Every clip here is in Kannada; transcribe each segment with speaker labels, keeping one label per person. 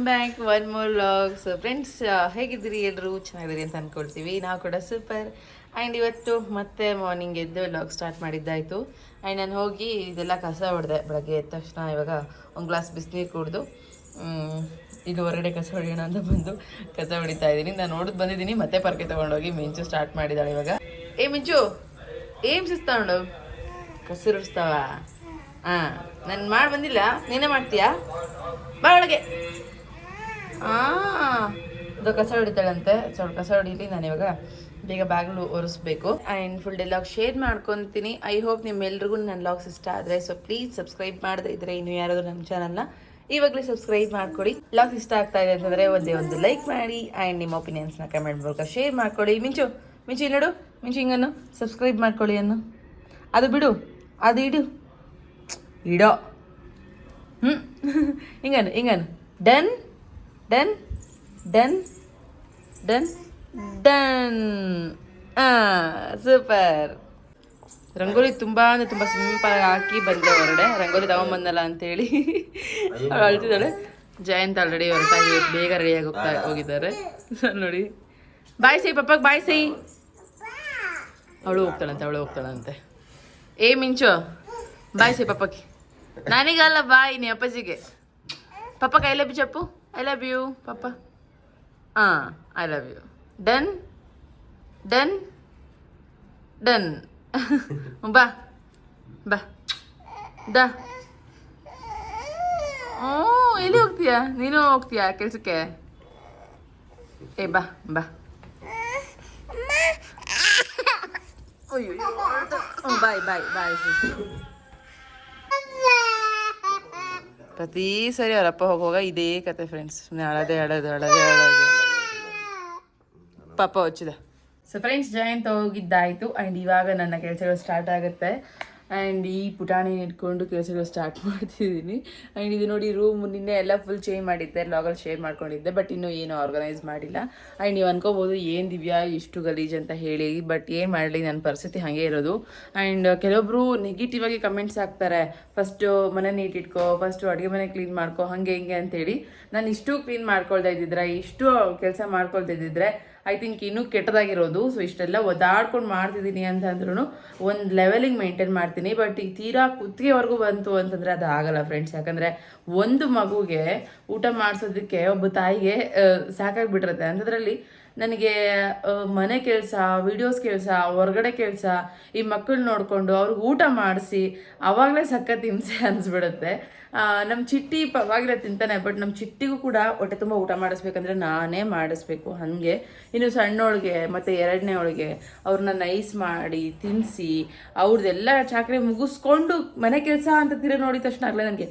Speaker 1: Welcome back one more vlogs friends ಹೇಗಿದ್ದೀರಿ ಎಲ್ಲರೂ ಚೆನ್ನಾಗಿದ್ದೀರಿ ಅಂತ ಅಂದ್ಕೊಳ್ತೀವಿ ನಾವು ಕೂಡ ಸೂಪರ್ ಆ್ಯಂಡ್ ಇವತ್ತು ಮತ್ತೆ ಮಾರ್ನಿಂಗ್ ಎದ್ದು ಲಾಗ್ ಸ್ಟಾರ್ಟ್ ಮಾಡಿದ್ದಾಯಿತು. ಆ್ಯಂಡ್ ನಾನು ಹೋಗಿ ಇದೆಲ್ಲ ಕಸ ಹೊಡೆದೆ ಬೆಳಗ್ಗೆ ಎದ್ದ ತಕ್ಷಣ ಇವಾಗ ಒಂದು ಗ್ಲಾಸ್ ಬಿಸಿನೀರು ಕುಡಿದು ಈಗ ಹೊರಗಡೆ ಕಸ ಹೊಡೆಯೋಣ ಅಂತ ಬಂದು ಕಸ ಹೊಡಿತಾ ಇದ್ದೀನಿ. ನಾನು ನೋಡಿದ್ ಬಂದಿದ್ದೀನಿ. ಮತ್ತೆ ಪರ್ಕೆ ತೊಗೊಂಡೋಗಿ ಮಿಂಚು ಸ್ಟಾರ್ಟ್ ಮಾಡಿದ್ದಾಳೆ ಇವಾಗ. ಏ, ಮಿಂಚು! ಏಮ್ ಸಿಸ್ತಾವಳು ಕಸಿರುಸ್ತಾವ ಹಾಂ ನಾನು ಮಾಡಿ ಬಂದಿಲ್ಲ. ನೀನೇ ಮಾಡ್ತೀಯಾ? ಬಾ ಒಳಗೆ. ಆ. ಅದು ಕಸ ಹೊಡಿತಾಳಂತೆ. ಸ್ವಲ್ಪ ಕಸ ಹೊಡಿಲಿ ನಾನು ಇವಾಗ. ಬೇಗ ಬ್ಯಾಗ್ಲು ಒರೆಸ್ಬೇಕು. And full day vlog share ಮಾಡ್ಕೊತೀನಿ. ಐ ಹೋಪ್ ನಿಮ್ಮೆಲ್ರಿಗೂ ನನ್ನ ಲಾಗ್ಸ್ ಇಷ್ಟ ಆದರೆ ಸೊ ಪ್ಲೀಸ್ ಸಬ್ಸ್ಕ್ರೈಬ್ ಮಾಡದೇ ಇದ್ರೆ ಇನ್ನು ಯಾರಾದರೂ ನಮ್ಮ ಚಾನಲ್ನ ಇವಾಗಲೇ ಸಬ್ಸ್ಕ್ರೈಬ್ ಮಾಡ್ಕೊಡಿ. ಲಾಗ್ಸ್ ಇಷ್ಟ ಆಗ್ತಾ ಇದೆ ಅಂತಂದರೆ ಒಂದೇ ಒಂದು ಲೈಕ್ ಮಾಡಿ ಆ್ಯಂಡ್ ನಿಮ್ಮ ಒಪಿನಿಯನ್ಸ್ನ ಕಮೆಂಟ್ ಮೂಲಕ ಶೇರ್ ಮಾಡ್ಕೊಳ್ಳಿ ಮಿಂಚು ಮಿಂಚು ಇಲ್ಲಿ ನೋಡು ಮಿಂಚು ಹಿಂಗನ್ನು ಸಬ್ಸ್ಕ್ರೈಬ್ ಮಾಡ್ಕೊಳ್ಳಿ ಅನ್ನು. ಅದು ಬಿಡು ಅದು ಇಡು. ಇಡೋ. ಹ್ಞೂ ಹಿಂಗನು ಹಿಂಗನು done done done done done super rangoli ತುಂಬ ಅಂದರೆ ತುಂಬ ಸಿಂಪಲ್ ಹಾಕಿ ಬಂದೆ ಹೊರಡೆ. ರಂಗೋಲಿ ತಗೊಂಬಂದಲ್ಲ ಅಂತೇಳಿ. ಅವಳು ಅಳ್ತಿದ್ದಾಳೆ. ಜಯಂತ್ ಆಲ್ರೆಡಿ ಹೊರಟಾಗಿ ಬೇಗ ರೆಡಿಯಾಗಿ ಹೋಗ್ತಾ ಹೋಗಿದ್ದಾರೆ. ನೋಡಿ. ಬಾಯ್ ಸೈ ಪಪ್ಪಗೆ ಬಾಯ್ ಸೈ. ಅವಳು ಹೋಗ್ತಾಳಂತೆ ಅವಳು ಹೋಗ್ತಾಳಂತೆ. ಏ ಮಿಂಚು. ಬಾಯ್ ಸೈ ಪಪ್ಪಕ್ಕೆ ನನಗಲ್ಲ ಬಾಯ್ ನೀ ಅಪ್ಪಾಜಿಗೆ. ಪಪ್ಪ ಕೈಲೇ ಲವ್ ಯು ಚಪ್ಪು ಐ ಲವ್ ಯು ಪಪ್ಪ ಹಾಂ I love you done done done ಬಾ ಬಾ ದ ಹ್ಞೂ ಎಲ್ಲಿ ಹೋಗ್ತೀಯಾ ನೀನು ಹೋಗ್ತೀಯಾ ಕೆಲ್ಸಕ್ಕೆ ಏ ಬಾ ಬಾ ಅಯ್ಯೋ ಬಾಯ್ ಬಾಯ್ ಬಾಯ್ ಪ್ರತಿ ಸರಿ ಅವರಪ್ಪ ಹೋಗುವಾಗ ಇದೇ ಕತೆ ಫ್ರೆಂಡ್ಸ್ ಸುಮ್ಮನೆ ಅಳದೆ ಅಳದು ಅಳದೆ ಅಳದು ಪಾಪ ಹೊಚ್ಚಿದ. ಸೊ ಫ್ರೆಂಡ್ಸ್ ಜಯಂತ್ ಹೋಗಿದ್ದಾಯಿತು. ಆ್ಯಂಡ್ ಇವಾಗ ನನ್ನ ಕೆಲಸಗಳು ಸ್ಟಾರ್ಟ್ ಆಗುತ್ತೆ. ಆ್ಯಂಡ್ ಈ ಪುಟಾಣಿ ಇಟ್ಕೊಂಡು ಕೆಲಸಗಳು ಸ್ಟಾರ್ಟ್ ಮಾಡ್ತಿದ್ದೀನಿ. ಆ್ಯಂಡ್ ಇದು ನೋಡಿ ರೂಮ್ ನಿನ್ನೆ ಎಲ್ಲ ಫುಲ್ ಚೇಂಜ್ ಮಾಡಿದ್ದೆ ಲಾಗಲ್ಲಿ ಶೇರ್ ಮಾಡ್ಕೊಂಡಿದ್ದೆ ಬಟ್ ಇನ್ನೂ ಏನು ಆರ್ಗನೈಸ್ ಮಾಡಿಲ್ಲ. ಆ್ಯಂಡ್ ನೀವು ಅನ್ಕೋಬೋದು ಏನು ದಿವ್ಯಾ ಇಷ್ಟು ಗಲೀಜ್ ಅಂತ ಹೇಳಿ ಬಟ್ ಏನು ಮಾಡಲಿ ನನ್ನ ಪರಿಸ್ಥಿತಿ ಹಾಗೆ ಇರೋದು. ಆ್ಯಂಡ್ ಕೆಲವೊಬ್ಬರು ನೆಗೆಟಿವ್ ಆಗಿ ಕಮೆಂಟ್ಸ್ ಹಾಕ್ತಾರೆ. ಫಸ್ಟು ಮನೆ ನೀಟ್ ಇಟ್ಕೋ ಫಸ್ಟು ಅಡುಗೆ ಮನೆ ಕ್ಲೀನ್ ಮಾಡ್ಕೋ, ಹಾಗೆ ಹಿಂಗೆ ಅಂತೇಳಿ. ನಾನು ಇಷ್ಟು ಕ್ಲೀನ್ ಮಾಡ್ಕೊಳ್ತಾ ಇದ್ದಿದ್ರೆ, ಇಷ್ಟು ಕೆಲಸ ಮಾಡ್ಕೊಳ್ತಾ ಇದ್ದಿದ್ರೆ ಐ ಥಿಂಕ್ ಇನ್ನೂ ಕೆಟ್ಟದಾಗಿರೋದು. ಸೊ ಇಷ್ಟೆಲ್ಲ ಒದ್ದಾಡ್ಕೊಂಡು ಮಾಡ್ತಿದ್ದೀನಿ ಅಂತ ಅಂದ್ರೂ ಒಂದು ಲೆವೆಲಿಂಗ್ ಮೇಂಟೈನ್ ಮಾಡ್ತೀನಿ. ಬಟ್ ಈ ತೀರಾ ಕುತ್ತಿಗೆವರೆಗೂ ಬಂತು ಅಂತಂದರೆ ಅದು ಆಗಲ್ಲ ಫ್ರೆಂಡ್ಸ್ ಯಾಕಂದರೆ ಒಂದು ಮಗುಗೆ ಊಟ ಮಾಡಿಸೋದಕ್ಕೆ ಒಬ್ಬ ತಾಯಿಗೆ ಸಾಕಾಗಿಬಿಟ್ಟಿರುತ್ತೆ ಅಂಥದ್ರಲ್ಲಿ ನನಗೆ ಮನೆ ಕೆಲಸ ವಿಡಿಯೋಸ್ ಕೆಲಸ, ಹೊರಗಡೆ ಕೆಲಸ, ಈ ಮಕ್ಕಳು ನೋಡಿಕೊಂಡು ಅವ್ರಿಗೆ ಊಟ ಮಾಡಿಸಿ, ಅವಾಗಲೇ ಸಖತ್ ಹಿಂಸೆ ಅನಿಸ್ಬಿಡುತ್ತೆ. ನಮ್ಮ ಚಿಟ್ಟಿ ಪರವಾಗಿಲ್ಲ ತಿಂತಾನೆ ಬಟ್ ನಮ್ಮ ಚಿಟ್ಟಿಗೂ ಕೂಡ ಹೊಟ್ಟೆ ತುಂಬ ಊಟ ಮಾಡಿಸ್ಬೇಕಂದ್ರೆ ನಾನೇ ಮಾಡಿಸ್ಬೇಕು ಹಾಗೆ. ಇನ್ನು ಸಣ್ಣವಳಿಗೆ ಮತ್ತು ಎರಡನೇ ಒಳಗೆ ಅವ್ರನ್ನ ನೈಸ್ ಮಾಡಿ ತಿನ್ನಿಸಿ ಅವ್ರದ್ದೆಲ್ಲ ಚಾಕ್ರಿ ಮುಗಿಸ್ಕೊಂಡು ಮನೆ ಕೆಲಸ ಅಂತ ತಿರು ನೋಡಿದ ತಕ್ಷಣ ಆಗಲೇ ನನಗೆ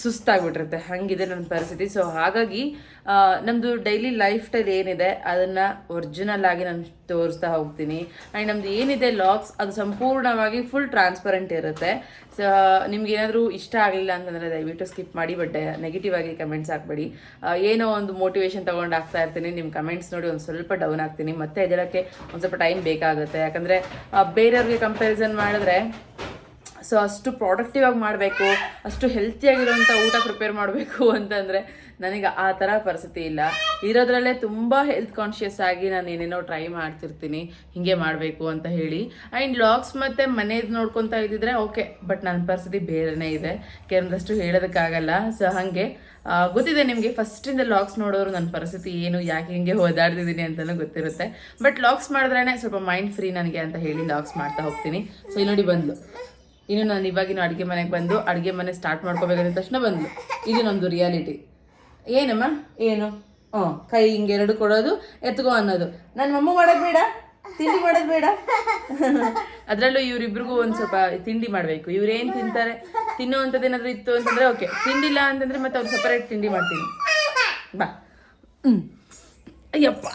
Speaker 1: ಸುಸ್ತಾಗ್ಬಿಟ್ಟಿರುತ್ತೆ, ಹಾಗಿದೆ ನನ್ನ ಪರಿಸ್ಥಿತಿ. ಸೊ ಹಾಗಾಗಿ ನಮ್ಮದು ಡೈಲಿ ಲೈಫ್ ಸ್ಟೈಲ್ ಏನಿದೆ, ಅದನ್ನು ಒರಿಜಿನಲ್ ಆಗಿ ನಾನು ತೋರಿಸ್ತಾ ಹೋಗ್ತೀನಿ. ಆ್ಯಂಡ್ ನಮ್ದು ಏನಿದೆ ಲಾಕ್ಸ್ ಅದು ಸಂಪೂರ್ಣವಾಗಿ ಫುಲ್ ಟ್ರಾನ್ಸ್ಪರೆಂಟ್ ಇರುತ್ತೆ. ಸೊ ನಿಮ್ಗೇನಾದರೂ ಇಷ್ಟ ಆಗಲಿಲ್ಲ ಅಂತಂದರೆ ದಯವಿಟ್ಟು ಸ್ಕಿಪ್ ಮಾಡಿ ಬಟ್ ನೆಗೆಟಿವ್ ಆಗಿ ಕಮೆಂಟ್ಸ್ ಹಾಕ್ಬೇಡಿ. ಏನೋ ಒಂದು ಮೋಟಿವೇಶನ್ ತೊಗೊಂಡು ಆಗ್ತಾ ಇರ್ತೀನಿ. ನಿಮ್ಮ ಕಮೆಂಟ್ಸ್ ನೋಡಿ ಒಂದು ಸ್ವಲ್ಪ ಡೌನ್ ಆಗ್ತೀನಿ. ಮತ್ತೆ ಇದಕ್ಕೆ ಒಂದು ಸ್ವಲ್ಪ ಟೈಮ್ ಬೇಕಾಗುತ್ತೆ. ಯಾಕಂದರೆ ಬೇರೆಯವ್ರಿಗೆ ಕಂಪ್ಯಾರಿಸನ್ ಮಾಡಿದ್ರೆ ಸೊ ಅಷ್ಟು ಪ್ರಾಡಕ್ಟಿವ್ ಆಗಿ ಮಾಡಬೇಕು, ಅಷ್ಟು ಹೆಲ್ತಿಯಾಗಿರುವಂಥ ಊಟ ಪ್ರಿಪೇರ್ ಮಾಡಬೇಕು ಅಂತಂದರೆ ನನಗೆ ಆ ಥರ ಪರಿಸ್ಥಿತಿ ಇಲ್ಲ. ಇರೋದ್ರಲ್ಲೇ ತುಂಬ ಹೆಲ್ತ್ ಕಾನ್ಷಿಯಸ್ ಆಗಿ ನಾನು ಏನೇನೋ ಟ್ರೈ ಮಾಡ್ತಿರ್ತೀನಿ, ಹೀಗೆ ಮಾಡಬೇಕು ಅಂತ ಹೇಳಿ. ಆ್ಯಂಡ್ ಲಾಗ್ಸ್ ಮತ್ತು ಮನೇದು ನೋಡ್ಕೊತಾ ಇದ್ದಿದ್ರೆ ಓಕೆ ಬಟ್ ನನ್ನ ಪರಿಸ್ಥಿತಿ ಬೇರೆನೇ ಇದೆ. ಕೆಲವೊಂದಷ್ಟು ಹೇಳೋದಕ್ಕಾಗಲ್ಲ. ಸೊ ಹಾಗೆ ಗೊತ್ತಿದೆ ನಿಮಗೆ ಫಸ್ಟಿಂದ ಲಾಗ್ಸ್ ನೋಡೋರು ನನ್ನ ಪರಿಸ್ಥಿತಿ ಏನು, ಯಾಕೆ ಹಿಂಗೆ ಓದಾಡ್ತಿದ್ದೀನಿ ಅಂತಲೂ ಗೊತ್ತಿರುತ್ತೆ. ಬಟ್ ಲಾಗ್ಸ್ ಮಾಡಿದ್ರೇ ಸ್ವಲ್ಪ ಮೈಂಡ್ ಫ್ರೀ ನನಗೆ ಅಂತ ಹೇಳಿ ಲಾಗ್ಸ್ ಮಾಡ್ತಾ ಹೋಗ್ತೀನಿ. ಸೊ ಇಲ್ಲಿ ನೋಡಿ ಬಂದು. ಇನ್ನು ನಾನು ಇವಾಗಿನ ಅಡುಗೆ ಮನೆಗೆ ಬಂದು ಅಡುಗೆ ಮನೆ ಸ್ಟಾರ್ಟ್ ಮಾಡ್ಕೋಬೇಕಂದ ತಕ್ಷಣ ಬಂದು ಇದು ನಮ್ಮದು ರಿಯಾಲಿಟಿ ಏನಮ್ಮ? ಏನು? ಹ್ಞೂ ಕೈ ಹಿಂಗೆ ಎರಡು ಕೊಡೋದು ಎತ್ಕೋ ಅನ್ನೋದು. ನನ್ನ ಮಮ್ಮ ಮಾಡೋದು ಬೇಡ ತಿಂಡಿ ಮಾಡೋದು ಬೇಡ. ಅದರಲ್ಲೂ ಇವರಿಬ್ರಿಗೂ ಒಂದು ಸ್ವಲ್ಪ ತಿಂಡಿ ಮಾಡಬೇಕು. ಇವ್ರು ಏನು ತಿಂತಾರೆ? ತಿನ್ನುವಂಥದ್ದು ಏನಾದರೂ ಇತ್ತು ಅಂತಂದರೆ ಓಕೆ ತಿಂಡಿಲ್ಲ ಅಂತಂದರೆ ಮತ್ತೆ ಅವ್ರು ಸಪರೇಟ್ ತಿಂಡಿ ಮಾಡ್ತೀನಿ. ಬಾ. ಹ್ಞೂ ಅಯ್ಯಪ್ಪ.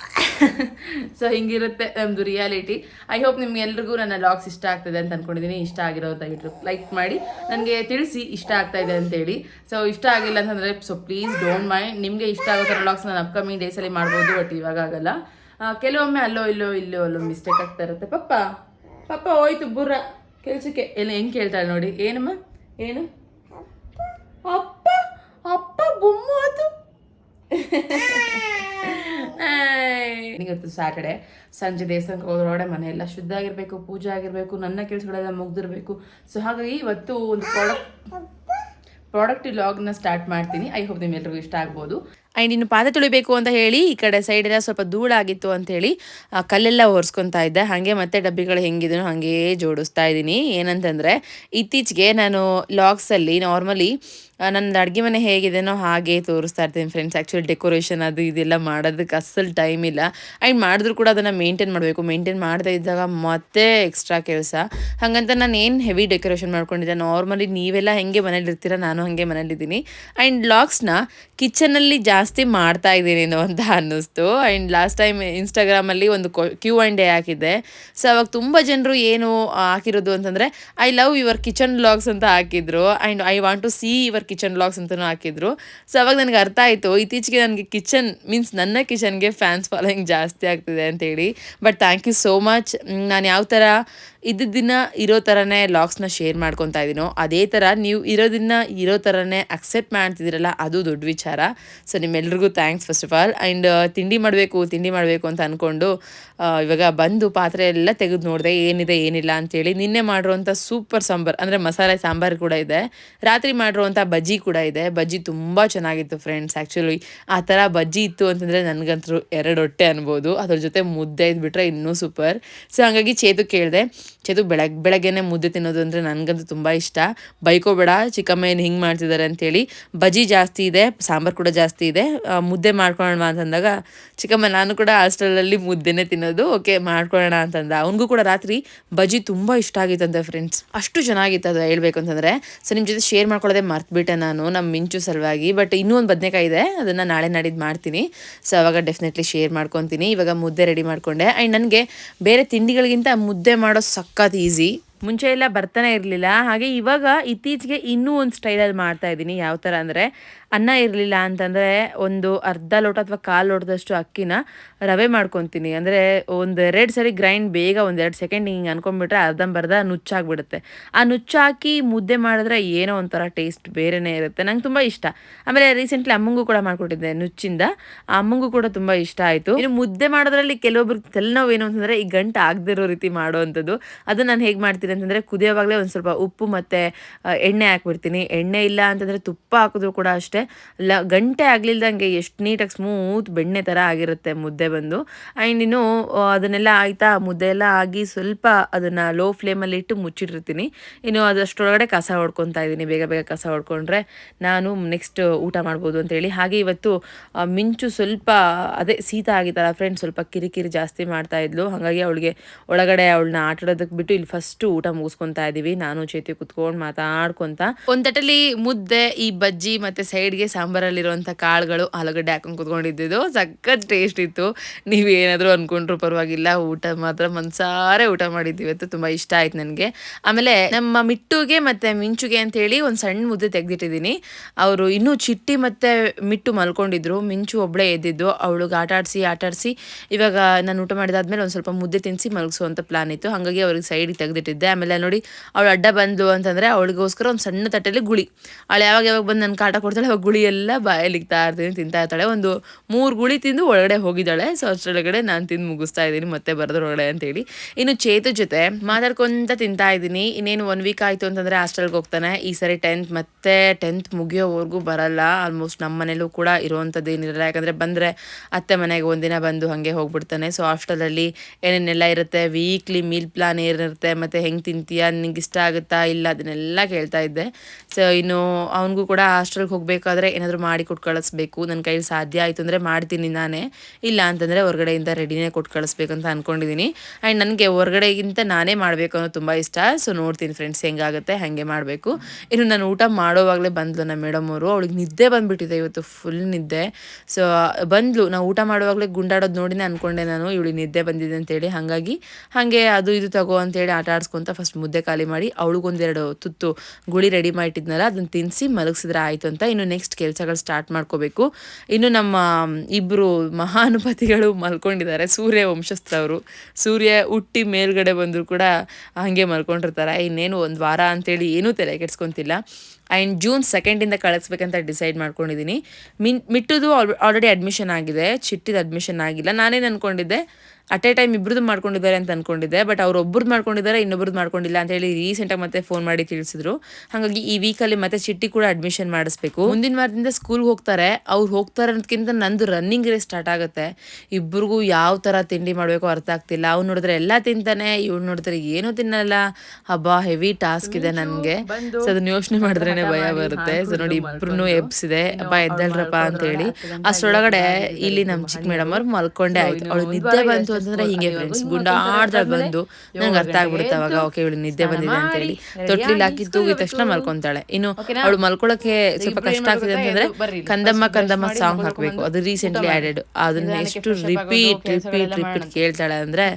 Speaker 1: ಸೊ ಹಿಂಗಿರುತ್ತೆ ನಮ್ಮದು ರಿಯಾಲಿಟಿ ಐ ಹೋಪ್ ನಿಮ್ಗೆ ಎಲ್ರಿಗೂ ನನ್ನ ಲಾಗ್ಸ್ ಇಷ್ಟ ಆಗ್ತದೆ ಅಂತ ಅಂದ್ಕೊಂಡಿದ್ದೀನಿ ಇಷ್ಟ ಆಗಿರೋ ದಯವಿಟ್ಟು ಲೈಕ್ ಮಾಡಿ. ನನಗೆ ತಿಳಿಸಿ ಇಷ್ಟ ಆಗ್ತಾ ಇದೆ ಅಂತೇಳಿ. ಸೊ ಇಷ್ಟ ಆಗಿಲ್ಲ ಅಂತಂದರೆ ಸೊ ಪ್ಲೀಸ್ ಡೋಂಟ್ ಮೈಂಡ್ ನಿಮಗೆ ಇಷ್ಟ ಆಗೋ ಥರ ಲಾಗ್ಸ್ ನಾನು ಅಪ್ಕಮಿಂಗ್ ಡೇಸಲ್ಲಿ ಮಾಡ್ಬೋದು ಬಟ್ ಇವಾಗ ಆಗಲ್ಲ. ಕೆಲವೊಮ್ಮೆ ಅಲ್ಲೋ, ಇಲ್ಲೋ ಇಲ್ಲೋ, ಅಲ್ಲೋ ಮಿಸ್ಟೇಕ್ ಆಗ್ತಾ ಇರುತ್ತೆ. ಪಪ್ಪ ಪಪ್ಪ ಹೋಯ್ತು ಬುರ್ರ. ಕೆಲಸಕ್ಕೆ. ಎಲ್ಲ ಹೆಂಗೆ ಕೇಳ್ತಾಳೆ ನೋಡಿ. ಏನಮ್ಮ? ಏನು? ಅಪ್ಪ ಅಪ್ಪ ಬೊಮ್ಮು ಆತು
Speaker 2: ಇವತ್ತು ಸ್ಯಾಟರ್ಡೆ ಸಂಜೆ ದೇವಸ್ಥಾನಕ್ಕೆ ಹೋದ್ರೊಳಗಡೆ ಮನೆ ಶುದ್ಧ ಆಗಿರಬೇಕು, ಪೂಜೆ ಆಗಿರಬೇಕು, ನನ್ನ ಕೆಲಸಗಳೆಲ್ಲ ಮುಗ್ದಿರಬೇಕು. ಸೊ ಹಾಗಾಗಿ ಇವತ್ತು ಒಂದು ಪ್ರಾಡಕ್ಟ್ ಪ್ರಾಡಕ್ಟ್ ಲಾಗ್ನ ಸ್ಟಾರ್ಟ್ ಮಾಡ್ತೀನಿ. ಐ ಹೋಪ್ ನಿಮ್ಮೆಲ್ಲರಿಗೂ ಇಷ್ಟ ಆಗ್ಬೋದು. ಆ್ಯಂಡ್ ಇನ್ನು ಪಾದ ತುಳಿಬೇಕು ಅಂತ ಹೇಳಿ, ಈ ಕಡೆ ಸೈಡ್ ಎಲ್ಲ ಸ್ವಲ್ಪ ಧೂಳಾಗಿತ್ತು ಅಂತ ಹೇಳಿ, ಆ, ಕಲ್ಲೆಲ್ಲ ಒರೆಸ್ಕೊತಾ ಇದ್ದೆ. ಹಾಗೆ ಮತ್ತೆ ಡಬ್ಬಿಗಳು ಹೆಂಗಿದ್ರು ಹಾಗೇ ಜೋಡಿಸ್ತಾ ಇದ್ದೀನಿ. ಏನಂತಂದರೆ, ಇತ್ತೀಚೆಗೆ ನಾನು ಲಾಗ್ಸಲ್ಲಿ ನಾರ್ಮಲಿ ನನ್ನ ಅಡುಗೆ ಮನೆ ಹೇಗಿದೆನೋ ಹಾಗೆ ತೋರಿಸ್ತಾ ಇರ್ತೀನಿ ಫ್ರೆಂಡ್ಸ್ ಆ್ಯಕ್ಚುಲಿ ಡೆಕೋರೇಷನ್ ಅದು ಇದೆಲ್ಲ ಮಾಡೋದಕ್ಕೆ ಅಸಲು ಟೈಮ್ ಇಲ್ಲ. ಆ್ಯಂಡ್ ಮಾಡಿದ್ರು ಕೂಡ ಅದನ್ನು ಮೇಂಟೈನ್ ಮಾಡಬೇಕು. ಮೇಂಟೈನ್ ಮಾಡದೇ ಇದ್ದಾಗ ಮತ್ತೆ ಎಕ್ಸ್ಟ್ರಾ ಕೆಲಸ. ಹಾಗಂತ ನಾನು ಏನು ಹೆವಿ ಡೆಕೋರೇಷನ್ ಮಾಡ್ಕೊಂಡಿದ್ದೆ? ನಾರ್ಮಲಿ ನೀವೆಲ್ಲ ಹೆಂಗೆ ಮನೇಲಿ ಇರ್ತೀರ? ನಾನು ಹಾಗೆ ಮನೇಲಿದ್ದೀನಿ ಆ್ಯಂಡ್ ಲಾಕ್ಸ್ನ ಕಿಚನಲ್ಲಿ ಜಾಸ್ತಿ ಮಾಡ್ತಾ ಇದ್ದೀನೇನೋ ಅಂತ ಅನ್ನಿಸ್ತು. ಆ್ಯಂಡ್ ಲಾಸ್ಟ್ ಟೈಮ್ ಇನ್ಸ್ಟಾಗ್ರಾಮಲ್ಲಿ ಒಂದು ಕ್ಯೂ ಆ್ಯಂಡ್ ಡೇ ಹಾಕಿದ್ದೆ. ಸೊ ಅವಾಗ ತುಂಬ ಜನರು ಏನು ಹಾಕಿರೋದು ಅಂತಂದರೆ I love your kitchen vlogs ಅಂತ ಹಾಕಿದ್ರು. And I want to see your kitchen vlogs ಅಂತಲೂ ಹಾಕಿದ್ರು. ಸೊ ಅವಾಗ ನನಗೆ ಅರ್ಥ ಆಯಿತು, ಇತ್ತೀಚೆಗೆ ನನಗೆ ಕಿಚನ್ ಮೀನ್ಸ್ ನನ್ನ ಕಿಚನ್ಗೆ ಫ್ಯಾನ್ಸ್ ಫಾಲೋಯಿಂಗ್ ಜಾಸ್ತಿ ಆಗ್ತಿದೆ ಅಂತೇಳಿ but thank you so much ನಾನು ಯಾವ ಥರ ದಿನ ಇರೋ ಥರನೇ ಲಾಗ್ಸ್ನ ಶೇರ್ ಮಾಡ್ಕೊತಾ ಇದ್ದೀನೋ, ಅದೇ ಥರ ನೀವು ಇರೋದನ್ನ ಇರೋ ಥರನೇ ಅಕ್ಸೆಪ್ಟ್ ಮಾಡ್ತಿದ್ದೀರಲ್ಲ, ಅದು ದೊಡ್ಡ ವಿಚಾರ. ಸೊ ನಿಮ್ಮೆಲ್ರಿಗೂ thanks first of all and ತಿಂಡಿ ಮಾಡಬೇಕು ತಿಂಡಿ ಮಾಡಬೇಕು ಅಂತ ಅಂದ್ಕೊಂಡು ಇವಾಗ ಬಂದು ಪಾತ್ರೆ ಎಲ್ಲ ತೆಗೆದು ನೋಡಿದೆ, ಏನಿದೆ, ಏನಿಲ್ಲ ಅಂತೇಳಿ ನಿನ್ನೆ ಮಾಡಿರುವಂಥ ಸೂಪರ್ ಸಾಂಬಾರ್, ಅಂದರೆ ಮಸಾಲೆ ಸಾಂಬಾರು ಕೂಡ ಇದೆ. ರಾತ್ರಿ ಮಾಡಿರುವಂಥ ಬಜ್ಜಿ ಕೂಡ ಇದೆ. ಬಜ್ಜಿ ತುಂಬ ಚೆನ್ನಾಗಿತ್ತು ಫ್ರೆಂಡ್ಸ್ ಆ್ಯಕ್ಚುಲಿ ಆ ಥರ ಬಜ್ಜಿ ಇತ್ತು ಅಂತಂದರೆ ನನಗಂತೂ ಎರಡು ಹೊಟ್ಟೆ ಅನ್ಬೋದು. ಅದ್ರ ಜೊತೆ ಮುದ್ದೆ ಇದ್ಬಿಟ್ರೆ ಇನ್ನೂ ಸೂಪರ್ ಸೊ ಹಾಗಾಗಿ ಚೇತು ಕೇಳಿದೆ. ಚೇತು ಬೆಳಗ್ಗೆ ಬೆಳಗ್ಗೆನೆ ಮುದ್ದೆ ತಿನ್ನೋದು ಅಂದರೆ ನನಗಂತೂ ತುಂಬ ಇಷ್ಟ. ಬೈಕೋಬೇಡ ಚಿಕ್ಕಮ್ಮ ಏನು ಹಿಂಗೆ ಮಾಡ್ತಿದ್ದಾರೆ ಅಂತೇಳಿ. ಬಜ್ಜಿ ಜಾಸ್ತಿ ಇದೆ, ಸಾಂಬಾರು ಕೂಡ ಜಾಸ್ತಿ ಇದೆ. ಮುದ್ದೆ ಮಾಡ್ಕೊಳ್ಳೋಣ ಅಂತಂದಾಗ, ಚಿಕ್ಕಮ್ಮ ನಾನು ಕೂಡ ಹಾಸ್ಟೆಲಲ್ಲಿ ಮುದ್ದೆನೇ ತಿನ್ನೋದು. ಓಕೆ ಮಾಡ್ಕೊಳ್ಳೋಣ ಅಂತಂದ. ಅವನಿಗೂ ಕೂಡ ರಾತ್ರಿ ಬಜ್ಜಿ ತುಂಬ ಇಷ್ಟ ಆಗಿತ್ತಂತೆ ಫ್ರೆಂಡ್ಸ್ ಅಷ್ಟು ಚೆನ್ನಾಗಿತ್ತು ಅದು ಹೇಳ್ಬೇಕು ಅಂತಂದರೆ. ಸೊ ನಿಮ್ಮ ಜೊತೆ ಶೇರ್ ಮಾಡ್ಕೊಳ್ಳೋದೇ ಮರ್ತ್ಬಿಟ್ಟೆ ನಾನು ನಮ್ಮ ಮಿಂಚು ಸಲುವಾಗಿ. ಬಟ್ ಇನ್ನೂ ಒಂದು ಬದನೆಕಾಯಿ ಇದೆ, ಅದನ್ನು ನಾಳೆ ನಾಡಿದ್ದು ಮಾಡ್ತೀನಿ. ಸೊ ಅವಾಗ ಡೆಫಿನೆಟ್ಲಿ ಶೇರ್ ಮಾಡ್ಕೊತೀನಿ. ಇವಾಗ ಮುದ್ದೆ ರೆಡಿ ಮಾಡ್ಕೊಂಡೆ. ಆ್ಯಂಡ್ ನನಗೆ ಬೇರೆ ತಿಂಡಿಗಳಿಗಿಂತ ಮುದ್ದೆ ಮಾಡೋ ಸಖತ್ ಈಸಿ ಮುಂಚೆ ಎಲ್ಲ ಬರ್ತಾನೆ ಇರಲಿಲ್ಲ. ಹಾಗೆ ಇವಾಗ ಇತ್ತೀಚೆಗೆ ಇನ್ನೂ ಒಂದು ಸ್ಟೈಲಲ್ಲಿ ಮಾಡ್ತಾ ಇದ್ದೀನಿ. ಯಾವ ಥರ ಅಂದರೆ ಅನ್ನ ಇರಲಿಲ್ಲ ಅಂತಂದರೆ ಒಂದು ಅರ್ಧ ಲೋಟ ಅಥವಾ ಕಾಲು ಲೋಟದಷ್ಟು ಅಕ್ಕಿನ ರವೆ ಮಾಡ್ಕೊತೀನಿ. ಅಂದರೆ ಒಂದು ಎರಡು ಸರಿ ಗ್ರೈಂಡ್ ಬೇಗ ಒಂದೆರಡು ಸೆಕೆಂಡ್ ಹಿಂಗೆ ಅನ್ಕೊಂಡ್ಬಿಟ್ರೆ ಅರ್ಧಂಬರ್ಧ ನುಚ್ಚಾಗ್ಬಿಡುತ್ತೆ. ಆ ನುಚ್ಚಾಕಿ ಮುದ್ದೆ ಮಾಡಿದ್ರೆ ಏನೋ ಒಂಥರ ಟೇಸ್ಟ್ ಬೇರೆನೇ ಇರುತ್ತೆ. ನಂಗೆ ತುಂಬ ಇಷ್ಟ. ಆಮೇಲೆ ರೀಸೆಂಟ್ಲಿ ಅಮ್ಮಂಗೂ ಕೂಡ ಮಾಡಿಕೊಟ್ಟಿದ್ದೆ ನುಚ್ಚಿಂದ. ಆ ಅಮ್ಮಂಗೂ ಕೂಡ ತುಂಬ ಇಷ್ಟ ಆಯಿತು. ಇನ್ನು ಮುದ್ದೆ ಮಾಡೋದ್ರಲ್ಲಿ ಕೆಲವೊಬ್ರಿಗೆ ತಲೆನೋವು ಏನು ಅಂತಂದರೆ ಈ ಗಂಟು ಆಗದಿರೋ ರೀತಿ ಮಾಡುವಂಥದ್ದು ಅದು ನಾನು ಹೇಗೆ ಮಾಡ್ತೀನಿ ಅಂತಂದರೆ ಕುದಿಯೋವಾಗಲೇ ಒಂದು ಸ್ವಲ್ಪ ಉಪ್ಪು ಮತ್ತು ಎಣ್ಣೆ ಹಾಕ್ಬಿಡ್ತೀನಿ. ಎಣ್ಣೆ ಇಲ್ಲ ಅಂತಂದರೆ ತುಪ್ಪ ಹಾಕಿದ್ರು ಕೂಡ ಅಷ್ಟೇ. ಲ, ಗಂಟೆ ಆಗಲಿಲ್ದಂಗೆ ಎಷ್ಟು ನೀಟಾಗಿ ಸ್ಮೂತ್ ಬೆಣ್ಣೆ ಥರ ಆಗಿರುತ್ತೆ ಮುದ್ದೆ ಬಂದು. ಆ್ಯಂಡ್ ಇನ್ನು ಅದನ್ನೆಲ್ಲ ಆಯಿತಾ, ಮುದ್ದೆ ಎಲ್ಲ ಆಗಿ ಸ್ವಲ್ಪ ಅದನ್ನು ಲೋ ಫ್ಲೇಮಲ್ಲಿ ಇಟ್ಟು ಮುಚ್ಚಿಟ್ಟಿರ್ತೀನಿ. ಇನ್ನು ಅದಷ್ಟೊಳಗಡೆ ಕಸ ಹೊಡ್ಕೊತಾ ಇದ್ದೀನಿ, ಬೇಗ ಬೇಗ ಕಸ ಹೊಡ್ಕೊಂಡ್ರೆ ನಾನು ನೆಕ್ಸ್ಟ್ ಊಟ ಮಾಡ್ಬೋದು ಅಂತೇಳಿ ಹಾಗೆ ಇವತ್ತು ಮಿಂಚು ಸ್ವಲ್ಪ, ಅದೇ ಶೀತ ಆಗಿತ್ತಲ್ಲ ಫ್ರೆಂಡ್ಸ್ ಸ್ವಲ್ಪ ಕಿರಿಕಿರಿ ಜಾಸ್ತಿ ಮಾಡ್ತಾ ಇದ್ಲು. ಹಾಗಾಗಿ ಅವಳಿಗೆ ಒಳಗಡೆ ಅವಳನ್ನ ಆಟಾಡೋದಕ್ಕೆ ಬಿಟ್ಟು ಇಲ್ಲಿ ಫಸ್ಟ್ ಊಟ ಮುಗಿಸ್ಕೊತಾ ಇದೀವಿ. ನಾನು ಚೇತಿ ಕುತ್ಕೊಂಡು ಮಾತಾಡ್ಕೊತ. ಒಂದು ಮುದ್ದೆ, ಈ ಬಜ್ಜಿ ಮತ್ತೆ ಸೈಡ್ಗೆ ಸಾಂಬಾರಲ್ಲಿರುವಂಥ ಕಾಳುಗಳು, ಆಲೂಗಡ್ಡೆ ಹಾಕೊಂಡು ಕುತ್ಕೊಂಡಿದ್ದು ಸಖತ್ ಟೇಸ್ಟ್ ಇತ್ತು. ನೀವು ಏನಾದರೂ ಅಂದ್ಕೊಂಡ್ರು ಪರವಾಗಿಲ್ಲ. ಊಟ ಮಾತ್ರ ಮನ್ಸಾರೆ ಊಟ ಮಾಡಿದ್ದು ಇವತ್ತು ತುಂಬ ಇಷ್ಟ ಆಯ್ತು ನನಗೆ. ಆಮೇಲೆ ನಮ್ಮ ಮಿಟ್ಟುಗೆ ಮತ್ತೆ ಮಿಂಚುಗೆ ಅಂತ ಹೇಳಿ ಒಂದು ಸಣ್ಣ ಮುದ್ದೆ ತೆಗೆದಿಟ್ಟಿದ್ದೀನಿ. ಅವರು ಇನ್ನೂ ಚಿಟ್ಟಿ ಮತ್ತೆ ಮಿಟ್ಟು ಮಲ್ಕೊಂಡಿದ್ರು. ಮಿಂಚು ಒಬ್ಬಳೇ ಎದ್ದಿದ್ದು. ಅವಳಿಗೆ ಆಟ ಆಡಿಸಿ ಆಟ ಆಡಿಸಿ ಇವಾಗ ನಾನು ಊಟ ಮಾಡಿದಾದ್ಮೇಲೆ ಒಂದು ಸ್ವಲ್ಪ ಮುದ್ದೆ ತಿನ್ನಿಸಿ ಮಲಗಿಸುವಂಥ ಪ್ಲಾನ್ ಇತ್ತು. ಹಾಗಾಗಿ ಅವ್ರಿಗೆ ಸೈಡಿಗೆ ತೆಗೆದಿಟ್ಟಿದ್ದೆ. ಆಮೇಲೆ ನೋಡಿ, ಅವಳು ಅಡ್ಡ ಬಂದು ಅಂತಂದರೆ ಅವಳಿಗೋಸ್ಕರ ಒಂದು ಸಣ್ಣ ತಟ್ಟೆಯಲ್ಲಿ ಗುಳಿ. ಅವಳು ಯಾವಾಗ ಯಾವಾಗ ಬಂದು ನನ್ನ ಕಾಟ ಕೊಡ್ತಾಳೆ ಅವಾಗ ಗುಳಿ ಎಲ್ಲ ಬಾಯಲ್ಲಿ ತಾ ಇರ್ತೀನಿ, ತಿಂತಾ ಇರ್ತಾಳೆ. ಒಂದು ಮೂರು ಗುಳಿ ತಿಂದು ಒಳಗಡೆ ಹೋಗಿದ್ದಾಳೆ. ಸೊ ಅಷ್ಟರೊಳಗಡೆ ನಾನು ತಿಂದು ಮುಗಿಸ್ತಾ ಇದ್ದೀನಿ, ಮತ್ತೆ ಬರೋದ್ರೊಳಗಡೆ ಅಂತೇಳಿ. ಇನ್ನು ಚೇತು ಜೊತೆ ಮಾತಾಡ್ಕೊಂತ ತಿಂತಾ ಇದ್ದೀನಿ. ಇನ್ನೇನು ಒನ್ ವೀಕ್ ಆಯಿತು ಅಂತಂದರೆ ಹಾಸ್ಟೆಲ್ಗೆ ಹೋಗ್ತಾನೆ. ಈ ಸರಿ ಟೆಂತ್ ಮತ್ತೆ ಟೆಂತ್ ಮುಗಿಯೋವರೆಗೂ ಬರಲ್ಲ. ಆಲ್ಮೋಸ್ಟ್ ನಮ್ಮ ಮನೇಲೂ ಕೂಡ ಇರುವಂಥದ್ದು ಏನಿರಲ್ಲ. ಯಾಕಂದರೆ ಬಂದರೆ ಅತ್ತೆ ಮನೆಗೆ ಒಂದಿನ ಬಂದು ಹಾಗೆ ಹೋಗ್ಬಿಡ್ತಾನೆ. ಸೊ ಹಾಸ್ಟೆಲಲ್ಲಿ ಏನೇನೆಲ್ಲ ಇರುತ್ತೆ? ವೀಕ್ಲಿ ಮೀಲ್ ಪ್ಲಾನ್ ಏನಿರುತ್ತೆ? ಮತ್ತು ಹೆಂಗೆ ತಿಂತೀಯ? ನಿಂಗೆ ಇಷ್ಟ ಆಗುತ್ತಾ? ಇಲ್ಲ, ಅದನ್ನೆಲ್ಲ ಕೇಳ್ತಾ ಇದ್ದೆ. ಸೊ ಇನ್ನು ಅವನಿಗೂ ಕೂಡ ಹಾಸ್ಟೆಲ್ಗೆ ಹೋಗಬೇಕಾದ್ರೆ ಏನಾದರೂ ಮಾಡಿ ಕೊಟ್ಟು ಕಳಿಸ್ಬೇಕು ನನ್ನ ಕೈಲಿ ಸಾಧ್ಯ ಆಯಿತು ಅಂದರೆ ಮಾಡ್ತೀನಿ ನಾನೇ. ಇಲ್ಲ ಅಂತಂದರೆ ಹೊರಗಡೆಯಿಂದ ರೆಡಿನೇ ಕೊಟ್ಟು ಕಳಿಸ್ಬೇಕಂತ ಅಂದ್ಕೊಂಡಿದ್ದೀನಿ ಆ್ಯಂಡ್ ನನಗೆ ಹೊರಗಡೆಗಿಂತ ನಾನೇ ಮಾಡಬೇಕು ಅನ್ನೋದು ತುಂಬ ಇಷ್ಟ. ಸೊ ನೋಡ್ತೀನಿ ಫ್ರೆಂಡ್ಸ್ ಹೆಂಗಾಗುತ್ತೆ, ಹಾಗೆ ಮಾಡಬೇಕು. ಇನ್ನು ನಾನು ಊಟ ಮಾಡೋವಾಗಲೇ ಬಂದ್ಲು ನಮ್ಮ ಮೇಡಮ್ ಅವರು. ಅವಳಿಗೆ ನಿದ್ದೆ ಬಂದುಬಿಟ್ಟಿದೆ ಇವತ್ತು ಫುಲ್ ನಿದ್ದೆ. ಸೊ ಬಂದ್ಲು. ನಾವು ಊಟ ಮಾಡುವಾಗಲೇ ಗುಂಡಾಡೋದು ನೋಡಿನೇ ಅಂದ್ಕೊಂಡೆ ನಾನು. ಇವಳಿಗೆ ನಿದ್ದೆ ಬಂದಿದೆ ಅಂತೇಳಿ. ಹಾಗಾಗಿ ಹಾಗೆ ಅದು ಇದು ತಗೋ ಅಂತೇಳಿ ಆಟ ಆಡಿಸ್ಕೊಂತ ಫಸ್ಟ್ ಮುದ್ದೆ ಖಾಲಿ ಮಾಡಿ ಅವಳಿಗೊಂದೆರಡು ತುತ್ತು ಗುಳಿ ರೆಡಿ ಮಾಡಿಟ್ಟಿದ್ನಲ್ಲ ಅದನ್ನು ತಿನ್ನಿಸಿ ಮಲಗಿಸಿದ್ರೆ ಆಯಿತು ಅಂತ ಇನ್ನು ನೆಕ್ಸ್ಟ್ ಕೆಲಸಗಳು ಸ್ಟಾರ್ಟ್ ಮಾಡ್ಕೋಬೇಕು. ಇನ್ನು ನಮ್ಮ ಇಬ್ಬರು ಮಹಾನುಪತಿಗಳು ಮಲ್ಕೊಂಡಿದ್ದಾರೆ. ಸೂರ್ಯ ವಂಶಸ್ಥವರು ಸೂರ್ಯ ಹುಟ್ಟಿ ಮೇಲ್ಗಡೆ ಬಂದರೂ ಕೂಡ ಹಾಗೆ ಮಲ್ಕೊಂಡಿರ್ತಾರೆ. ಇನ್ನೇನು ಒಂದು ವಾರ ಅಂತೇಳಿ ಏನೂ ತಲೆ ಕೆಡ್ಸ್ಕೊತಿಲ್ಲ. ಆ್ಯಂಡ್ ಜೂನ್ ಸೆಕೆಂಡಿಂದ ಕಳಿಸ್ಬೇಕಂತ ಡಿಸೈಡ್ ಮಾಡ್ಕೊಂಡಿದ್ದೀನಿ. ಮಿನ್, ಮಿಟ್ಟುದು ಆಲ್ರೆಡಿ ಅಡ್ಮಿಷನ್ ಆಗಿದೆ. ಚಿಟ್ಟಿದ ಅಡ್ಮಿಷನ್ ಆಗಿಲ್ಲ. ನಾನೇನು ಅಂದ್ಕೊಂಡಿದ್ದೆ ಅಟ್ ಎ ಟೈಮ್ ಇಬ್ಬರದ್ದು ಮಾಡ್ಕೊಂಡಿದ್ದಾರೆ ಅಂತ ಅನ್ಕೊಂಡಿದ್ದೆ ಬಟ್ ಅವ್ರು ಒಬ್ರದ್ದು ಮಾಡ್ಕೊಂಡಿದ್ದಾರೆ ಇನ್ನೊಬ್ರದ್ದು ಮಾಡ್ಕೊಂಡಿಲ್ಲ ಅಂತ ಹೇಳಿ ರೀಸೆಂಟಾಗಿ ಮತ್ತೆ ಫೋನ್ ಮಾಡಿ ತಿಳಿಸಿದ್ರು. ಹಾಗಾಗಿ ಈ ವೀಕಲ್ಲಿ ಮತ್ತೆ ಚಿಟ್ಟಿ ಕೂಡ ಅಡ್ಮಿಷನ್ ಮಾಡಿಸ್ಬೇಕು. ಮುಂದಿನ ವಾರದಿಂದ ಸ್ಕೂಲ್ಗೆ ಹೋಗ್ತಾರೆ. ಅವ್ರು ಹೋಗ್ತಾರೆ ಅನ್ನೋದಕ್ಕಿಂತ ನಂದು ರನ್ನಿಂಗ್ ರೇಸ್ ಸ್ಟಾರ್ಟ್ ಆಗುತ್ತೆ. ಇಬ್ಬರಿಗೂ ಯಾವ ಥರ ತಿಂಡಿ ಮಾಡಬೇಕು ಅರ್ಥ ಆಗ್ತಿಲ್ಲ. ಅವ್ನು ನೋಡಿದ್ರೆ ಎಲ್ಲ ತಿಂತಾನೆ ಇವ್ನು ನೋಡಿದ್ರೆ ಏನೂ ತಿನ್ನಲ್ಲ. ಹಬ್ಬ ಹೆವಿ ಟಾಸ್ಕ್ ಇದೆ ನನಗೆ. ಸೊ ಅದನ್ನ ಯೋಚನೆ ಮಾಡಿದ್ರೇನೆ ಭಯ ಬರುತ್ತೆ. ಸೊ ನೋಡಿ ಇಬ್ರು ಎಬ್ಸಿದೆ. ಹಬ್ಬ ಎದ್ದಲ್ರಪ್ಪ ಅಂತ ಹೇಳಿ. ಅಷ್ಟರೊಳಗಡೆ ಇಲ್ಲಿ ನಮ್ಮ ಚಿಕ್ಕ ಮೇಡಮ್ ಅವ್ರು ಮಲ್ಕೊಂಡೆ ಆಯ್ತು. ಅವಳು ನಿದ್ದೆ ಬಂತು ಅಂತಂದ್ರೆ ಹಿಂಗೆ ಫ್ರೆಂಡ್ಸ್ ಗುಂಡ ಆಡ್ದಾಗ ಬಂದು ನಂಗೆ ಅರ್ಥ ಆಗ್ಬಿಡುತ್ತೆ ಅವಾಗ ಓಕೆ ಇವಳು ನಿದ್ದೆ ಬಂದಿದೆ ಅಂತ ಹೇಳಿ ತೊಟ್ಲಿಲ್ ಹಾಕಿ ತೂಗಿದ ತಕ್ಷಣ ಮಲ್ಕೊಂತಾಳೆ. ಇನ್ನು ಅವಳು ಮಲ್ಕೊಳಕ್ಕೆ ಸ್ವಲ್ಪ ಕಷ್ಟ ಆಗ್ತಿದೆ ಅಂತಂದ್ರೆ ಕಂದಮ್ಮ ಕಂದಮ್ಮ ಸಾಂಗ್ ಹಾಕ್ಬೇಕು. ಅದು ರೀಸೆಂಟ್ಲಿ ಆಡೆಡ್ ಅದನ್ನ ಎಷ್ಟು ರಿಪೀಟ್ ರಿಪೀಟ್ ರಿಪೀಟ್ ಕೇಳ್ತಾಳೆ ಅಂದ್ರೆ